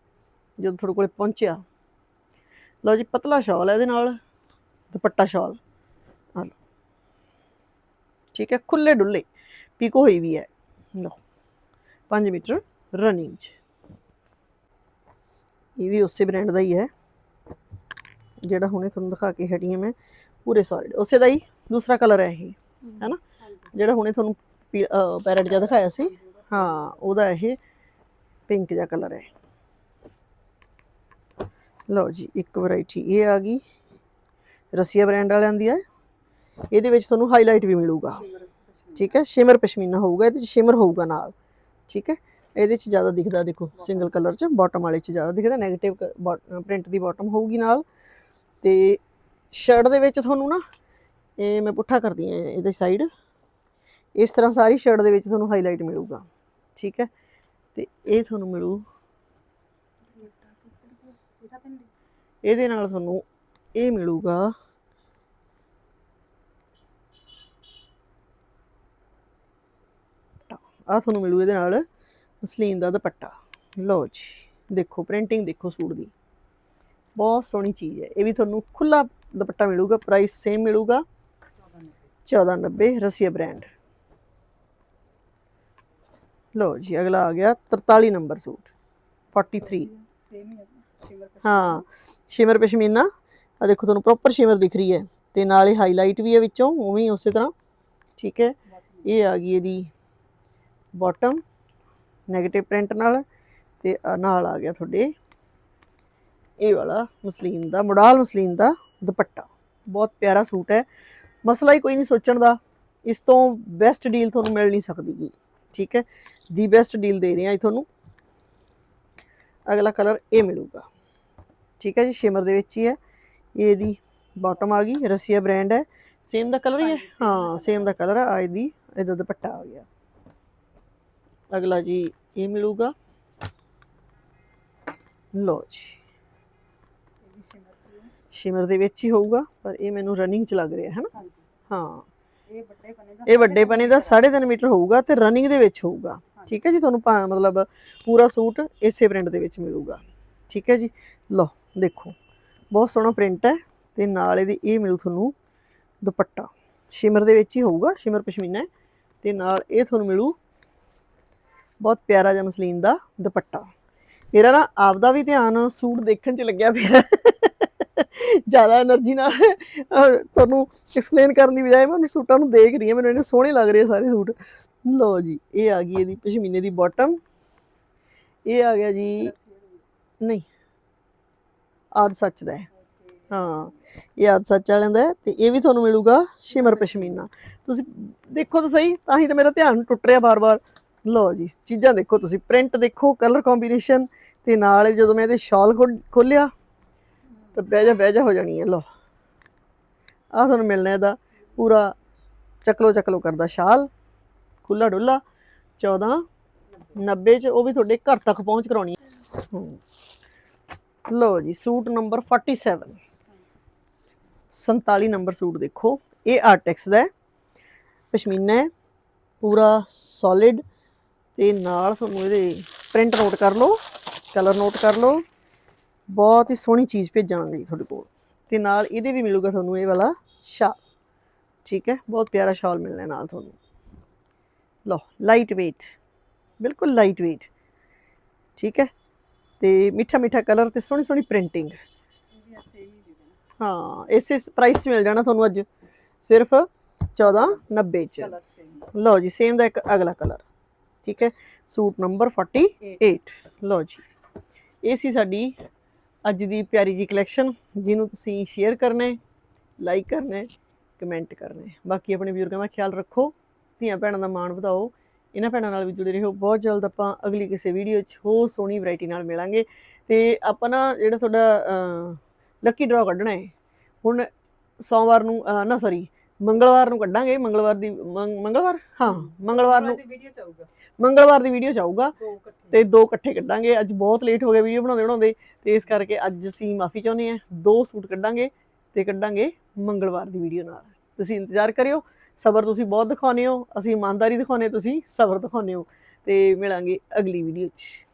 ਜਦੋਂ ਤੁਹਾਡੇ ਕੋਲੇ ਪਹੁੰਚਿਆ। ਲਓ ਜੀ ਪਤਲਾ ਸ਼ਾਲ ਹੈ ਇਹਦੇ ਨਾਲ ਦੁਪੱਟਾ ਸ਼ਾਲ। ਆ ਲਓ। ਠੀਕ ਹੈ ਖੁੱਲੇ ਡੁੱਲੇ ਪੀਕੋ ਹੋਈ ਵੀ ਹੈ। ਲਓ 5 ਮੀਟਰ ਰਨਿੰਗ ਚ। ਇਹ ਵੀ ਉਸੇ ਬ੍ਰਾਂਡ ਦਾ ਹੀ ਹੈ। ਜਿਹੜਾ ਹੁਣੇ ਤੁਹਾਨੂੰ ਦਿਖਾ ਕੇ ਹਟੀ ਹਾਂ ਮੈਂ ਪੂਰੇ ਸੋਲਿਡ ਉਸੇ ਦਾ ਹੀ ਦੂਸਰਾ ਕਲਰ ਹੈ ਇਹ ਹੈਨਾ? ਜਿਹੜਾ ਹੁਣੇ ਤੁਹਾਨੂੰ ਪੈਰਟ ਜਿਹਾ ਦਿਖਾਇਆ ਸੀ। ਹਾਂ ਉਹਦਾ ਇਹ ਪਿੰਕ ਜਿਹਾ ਕਲਰ ਹੈ। ਲਓ ਜੀ ਇੱਕ ਵੈਰਾਈਟੀ ਇਹ ਆ ਗਈ। ਰਸੀਆ ਬ੍ਰਾਂਡ ਵਾਲਿਆਂ ਦੀ ਹੈ। ਇਹਦੇ ਵਿੱਚ ਤੁਹਾਨੂੰ ਹਾਈਲਾਈਟ ਵੀ ਮਿਲੂਗਾ। ਠੀਕ ਹੈ? ਸ਼ਿਮਰ ਪਸ਼ਮੀਨਾ ਹੋਊਗਾ ਇਹਦੇ ਚ ਸ਼ਿਮਰ ਹੋਊਗਾ ਨਾਲ। ਠੀਕ ਹੈ? ਇਹਦੇ ਚ ਜ਼ਿਆਦਾ ਦਿਖਦਾ ਦੇਖੋ ਸਿੰਗਲ ਕਲਰ ਚ ਬਾਟਮ ਵਾਲੇ ਚ ਜ਼ਿਆਦਾ ਦਿਖਦਾ 네ਗੇਟਿਵ ਪ੍ਰਿੰਟ ਦੀ ਬਾਟਮ ਹੋਊਗੀ ਨਾਲ। ਤੇ ਸ਼ਰਟ ਦੇ ਵਿੱਚ ਤੁਹਾਨੂੰ ਨਾ, ਇਹ ਮੈਂ ਪੁੱਠਾ ਕਰਦੀ ਹਾਂ ਇਹਦੇ ਸਾਈਡ ਇਸ ਤਰ੍ਹਾਂ ਸਾਰੀ ਸ਼ਰਟ ਦੇ ਵਿੱਚ ਤੁਹਾਨੂੰ ਹਾਈਲਾਈਟ ਮਿਲੂਗਾ, ਠੀਕ ਹੈ? ਤੇ ਇਹ ਤੁਹਾਨੂੰ ਮਿਲੂ। ਇਹਦੇ ਨਾਲ ਤੁਹਾਨੂੰ ਇਹ ਮਿਲੂਗਾ। ਆ ਤੁਹਾਨੂੰ ਮਿਲੂ ਇਹਦੇ ਨਾਲ। ਮਸਲੀਨ ਦਾ ਦੁਪੱਟਾ। ਲਓ ਜੀ, ਦੇਖੋ ਪ੍ਰਿੰਟਿੰਗ ਦੇਖੋ ਸੂਟ ਦੀ। ਬਹੁਤ ਸੋਹਣੀ ਚੀਜ਼ ਹੈ। ਇਹ ਵੀ ਤੁਹਾਨੂੰ ਖੁੱਲਾ ਦੁਪੱਟਾ ਮਿਲੂਗਾ ਪ੍ਰਾਈਸ ਸੇਮ ਮਿਲੂਗਾ। 1490 ਰਸੀਆ ਬ੍ਰਾਂਡ ਲਓ ਜੀ, ਅਗਲਾ ਆ ਗਿਆ 43 ਨੰਬਰ ਸੂਟ। 43 ਸੇਮ ਹਾਂ, ਸ਼ਿਮਰ ਪਸ਼ਮੀਨਾ। ਆ ਦੇਖੋ, ਤੁਹਾਨੂੰ ਪ੍ਰੋਪਰ ਸ਼ਿਮਰ ਦਿਖ ਰਹੀ ਹੈ। ਤੇ ਨਾਲ ਇਹ ਹਾਈਲਾਈਟ ਵੀ ਹੈ ਵਿੱਚੋਂ, ਉਵੇਂ ਹੀ ਉਸੇ ਤਰ੍ਹਾਂ। ਠੀਕ ਹੈ। ਇਹ ਆ ਗਈ ਇਹਦੀ ਬਾਟਮ 네ਗੇਟਿਵ ਪ੍ਰਿੰਟ ਨਾਲ ਤੇ ਨਾਲ ਆ ਗਿਆ ਤੁਹਾਡੇ ਇਹ ਵਾਲਾ ਮਸਲੀਨ ਦਾ ਮੋਡਲ ਮਸਲੀਨ ਦਾ ਦੁਪੱਟਾ। ਬਹੁਤ ਪਿਆਰਾ ਸੂਟ ਹੈ। ਮਸਲਾ ਹੀ ਕੋਈ ਨਹੀਂ ਸੋਚਣ ਦਾ। ਇਸ ਤੋਂ ਬੈਸਟ ਡੀਲ ਤੁਹਾਨੂੰ ਮਿਲ ਨਹੀਂ ਸਕਦੀ ਗੀ ਠੀਕ ਹੈ? ਦੀ ਬੈਸਟ ਡੀਲ ਦੇ ਰਹੇ ਹਾਂ ਜੀ ਤੁਹਾਨੂੰ। ਅਗਲਾ ਕਲਰ ਇਹ ਮਿਲੂਗਾ। ਠੀਕ ਹੈ ਜੀ? ਸ਼ਿਮਰ ਦੇ ਵਿੱਚ ਹੀ ਹੈ। ਇਹ ਇਹਦੀ ਬਾਟਮ ਆ ਗਈ। ਰਸੀਆ ਬ੍ਰਾਂਡ ਹੈ। ਸੇਮ ਦਾ ਕਲਰ ਹੀ ਹੈ? ਹਾਂ ਸੇਮ ਦਾ ਕਲਰ ਆ। ਇਹਦੀ ਇਹਦਾ ਦੁਪੱਟਾ ਆ ਗਿਆ। ਅਗਲਾ ਜੀ ਇਹ ਮਿਲੂਗਾ। ਲੋ ਜੀ। ਸ਼ਿਮਰ ਦੇ ਵਿੱਚ ਹੀ ਹੋਊਗਾ ਪਰ ਇਹ ਮੈਨੂੰ ਰਨਿੰਗ ਚ ਲੱਗ ਰਿਹਾ ਹੈ ਨਾ ਹਾਂ। ਇਹ ਵੱਡੇ ਪਨੇ ਦਾ ਇਹ ਵੱਡੇ ਪਨੇ ਦਾ 3.5 ਮੀਟਰ ਹੋਊਗਾ ਤੇ ਰਨਿੰਗ ਦੇ ਵਿੱਚ ਹੋਊਗਾ। ਠੀਕ ਹੈ ਜੀ? ਤੁਹਾਨੂੰ ਮਤਲਬ ਪੂਰਾ ਸੂਟ ਇਸੇ ਪ੍ਰਿੰਟ ਦੇ ਵਿੱਚ ਮਿਲੂਗਾ। ਠੀਕ ਹੈ ਜੀ? ਲਓ ਦੇਖੋ। ਬਹੁਤ ਸੋਹਣਾ ਪ੍ਰਿੰਟ ਹੈ ਤੇ ਨਾਲ ਇਹਦੀ ਇਹ ਮਿਲੂ ਤੁਹਾਨੂੰ ਦੁਪੱਟਾ। ਸ਼ਿਮਰ ਦੇ ਵਿੱਚ ਹੀ ਹੋਊਗਾ ਸ਼ਿਮਰ ਪਸ਼ਮੀਨਾ ਤੇ ਨਾਲ ਇਹ ਤੁਹਾਨੂੰ ਮਿਲੂ ਬਹੁਤ ਪਿਆਰਾ ਜਿਹਾ ਮਸਲੀਨ ਦਾ ਦੁਪੱਟਾ। ਮੇਰਾ ਨਾ ਆਪਦਾ ਵੀ ਧਿਆਨ ਸੂਟ ਦੇਖਣ 'ਚ ਲੱਗਿਆ ਪਿਆ। ਜ਼ਿਆਦਾ એનર્ਜੀ ਨਾਲ ਤੁਹਾਨੂੰ ਐਕਸਪਲੇਨ ਕਰਨ ਦੀ ਬਜਾਏ ਮੈਂ ਉਹਨਾਂ ਸੂਟਾਂ ਨੂੰ ਦੇਖ ਰਹੀ ਹਾਂ ਮੈਨੂੰ ਇਹਨੇ ਸੋਹਣੇ ਲੱਗ ਰਹੇ ਸਾਰੇ ਸੂਟ। ਲਓ ਜੀ ਇਹ ਆ ਗਈ ਇਹਦੀ ਪਸ਼ਮੀਨੇ ਦੀ ਬਾਟਮ ਇਹ ਆ ਗਿਆ ਜੀ ਨਹੀਂ ਆਦ ਸੱਚ ਦਾ ਹੈ। ਹਾਂ ਇਹ ਆਦ ਸੱਚ ਵਾਲਿਆਂ ਦਾ ਤੇ ਇਹ ਵੀ ਤੁਹਾਨੂੰ ਮਿਲੂਗਾ ਸ਼ਿਮਰ ਪਸ਼ਮੀਨਾ। ਤੁਸੀਂ ਦੇਖੋ ਤਾਂ ਸਹੀ ਤਾਂ ਹੀ ਤਾਂ ਮੇਰਾ ਧਿਆਨ ਟੁੱਟ ਰਿਹਾ ਬਾਰ-ਬਾਰ। ਲਓ ਜੀ, ਚੀਜ਼ਾਂ ਦੇਖੋ ਤੁਸੀਂ ਪ੍ਰਿੰਟ ਦੇਖੋ ਕਲਰ ਕੰਬੀਨੇਸ਼ਨ ਤੇ ਨਾਲ ਜਦੋਂ ਮੈਂ ਇਹਦੇ ਸ਼ਾਲ ਖੋਲਿਆ, ਤਾਂ ਬਹਿ ਜਾ ਬਹਿ ਜਾ ਹੋ ਜਾਣੀ ਹੈ, ਲਓ। ਆਹ ਤੁਹਾਨੂੰ ਮਿਲਣਾ ਇਹਦਾ ਪੂਰਾ ਚਕਲੋ ਚਕਲੋ ਕਰਦਾ ਸ਼ਾਲ ਖੁੱਲਾ ਡੁੱਲਾ 14 90 ਚ ਉਹ ਵੀ ਤੁਹਾਡੇ ਘਰ ਤੱਕ ਪਹੁੰਚ ਕਰਾਉਣੀ ਹੈ। ਹਮ। ਲਓ ਜੀ, ਸੂਟ ਨੰਬਰ 47 47 ਨੰਬਰ ਸੂਟ ਦੇਖੋ, ਇਹ ਆਰਟੈਕਸ ਦਾ ਹੈ, ਪਸ਼ਮੀਨਾ ਹੈ, ਪੂਰਾ ਸੋਲਿਡ ਤੇ ਨਾਲ ਤੁਹਾਨੂੰ ਇਹਦੇ ਪ੍ਰਿੰਟ ਨੋਟ ਕਰ ਲਓ ਕਲਰ ਨੋਟ ਕਰ ਲਓ। ਬਹੁਤ ਹੀ ਸੋਹਣੀ ਚੀਜ਼ ਭੇਜਾਂਗੇ ਤੁਹਾਡੇ ਕੋਲ। ਤੇ ਨਾਲ ਇਹਦੇ ਵੀ ਮਿਲੂਗਾ ਤੁਹਾਨੂੰ ਇਹ ਵਾਲਾ ਸ਼ਾਲ ਠੀਕ ਹੈ ਬਹੁਤ ਪਿਆਰਾ ਸ਼ਾਲ ਮਿਲਣਾ ਨਾਲ ਤੁਹਾਨੂੰ। ਲਓ ਲਾਈਟ weight ਬਿਲਕੁਲ ਲਾਈਟ weight ਠੀਕ ਹੈ ਤੇ ਮਿੱਠਾ ਮਿੱਠਾ ਕਲਰ ਤੇ ਸੋਹਣੀ ਸੋਹਣੀ ਪ੍ਰਿੰਟਿੰਗ ਹੀ ਹਾਂ ਇਸੇ ਪ੍ਰਾਈਸ 'ਚ ਮਿਲ ਜਾਣਾ ਤੁਹਾਨੂੰ ਅੱਜ ਸਿਰਫ 1490 ਚ। ਲਓ ਜੀ ਸੇਮ ਦਾ ਇੱਕ ਅਗਲਾ ਕਲਰ ਠੀਕ ਹੈ, ਸੂਟ ਨੰਬਰ 48 ਲਓ ਜੀ, ਇਹ ਸੀ ਸਾਡੀ ਅੱਜ ਦੀ ਪਿਆਰੀ ਜੀ ਕਲੈਕਸ਼ਨ ਜਿਹਨੂੰ ਤੁਸੀਂ ਸ਼ੇਅਰ ਕਰਨਾ ਹੈ ਲਾਈਕ ਕਰਨਾ ਹੈ ਕਮੈਂਟ ਕਰਨਾ ਹੈ। ਬਾਕੀ ਆਪਣੇ ਬਜ਼ੁਰਗਾਂ ਦਾ ਖਿਆਲ ਰੱਖੋ, ਧੀਆਂ ਭੈਣਾਂ ਦਾ ਮਾਣ ਵਧਾਓ। ਇਹਨਾਂ ਭੈਣਾਂ ਨਾਲ ਵੀ ਜੁੜੇ ਰਹੋ। ਬਹੁਤ ਜਲਦ ਆਪਾਂ ਅਗਲੀ ਕਿਸੇ ਵੀਡੀਓ 'ਚ ਹੋਰ ਸੋਹਣੀ ਵੈਰਾਈਟੀ ਨਾਲ ਮਿਲਾਂਗੇ। ਤੇ ਆਪਾਂ ਨਾ ਜਿਹੜਾ ਤੁਹਾਡਾ ਲੱਕੀ ਡਰਾ ਕੱਢਣਾ ਹੈ, ਹੁਣ ਸੋਮਵਾਰ ਨੂੰ ਨਾ ਸੌਰੀ ਮੰਗਲਵਾਰ ਨੂੰ ਕੱਢਾਂਗੇ ਮੰਗਲਵਾਰ ਦੀ ਮੰਗ- ਮੰਗਲਵਾਰ? ਹਾਂ ਮੰਗਲਵਾਰ ਨੂੰ ਵੀਡੀਓ ਚਾਹੂਗਾ ਮੰਗਲਵਾਰ ਦੀ ਵੀਡੀਓ ਚਾਹੂਗਾ ਤੇ ਦੋ ਇਕੱਠੇ ਕੱਢਾਂਗੇ। ਅੱਜ ਬਹੁਤ ਲੇਟ ਹੋ ਗਿਆ ਵੀਡੀਓ ਬਣਾਉਂਦੇ ਬਣਾਉਂਦੇ। ਤੇ ਇਸ ਕਰਕੇ ਅੱਜ ਅਸੀਂ ਮਾਫੀ ਚਾਹੁੰਦੇ ਹਾਂ। ਦੋ ਸੂਟ ਕੱਢਾਂਗੇ ਤੇ ਕੱਢਾਂਗੇ ਮੰਗਲਵਾਰ ਦੀ ਵੀਡੀਓ ਨਾਲ। ਤੁਸੀਂ ਇੰਤਜ਼ਾਰ ਕਰਿਓ। ਸਬਰ ਤੁਸੀਂ ਬਹੁਤ ਦਿਖਾਉਂਦੇ ਹੋ। ਅਸੀਂ ਇਮਾਨਦਾਰੀ ਦਿਖਾਉਂਦੇ ਤੁਸੀਂ ਸਬਰ ਦਿਖਾਉਂਦੇ ਹੋ। ਤੇ ਮਿਲਾਂਗੇ ਅਗਲੀ ਵੀਡੀਓ 'ਚ।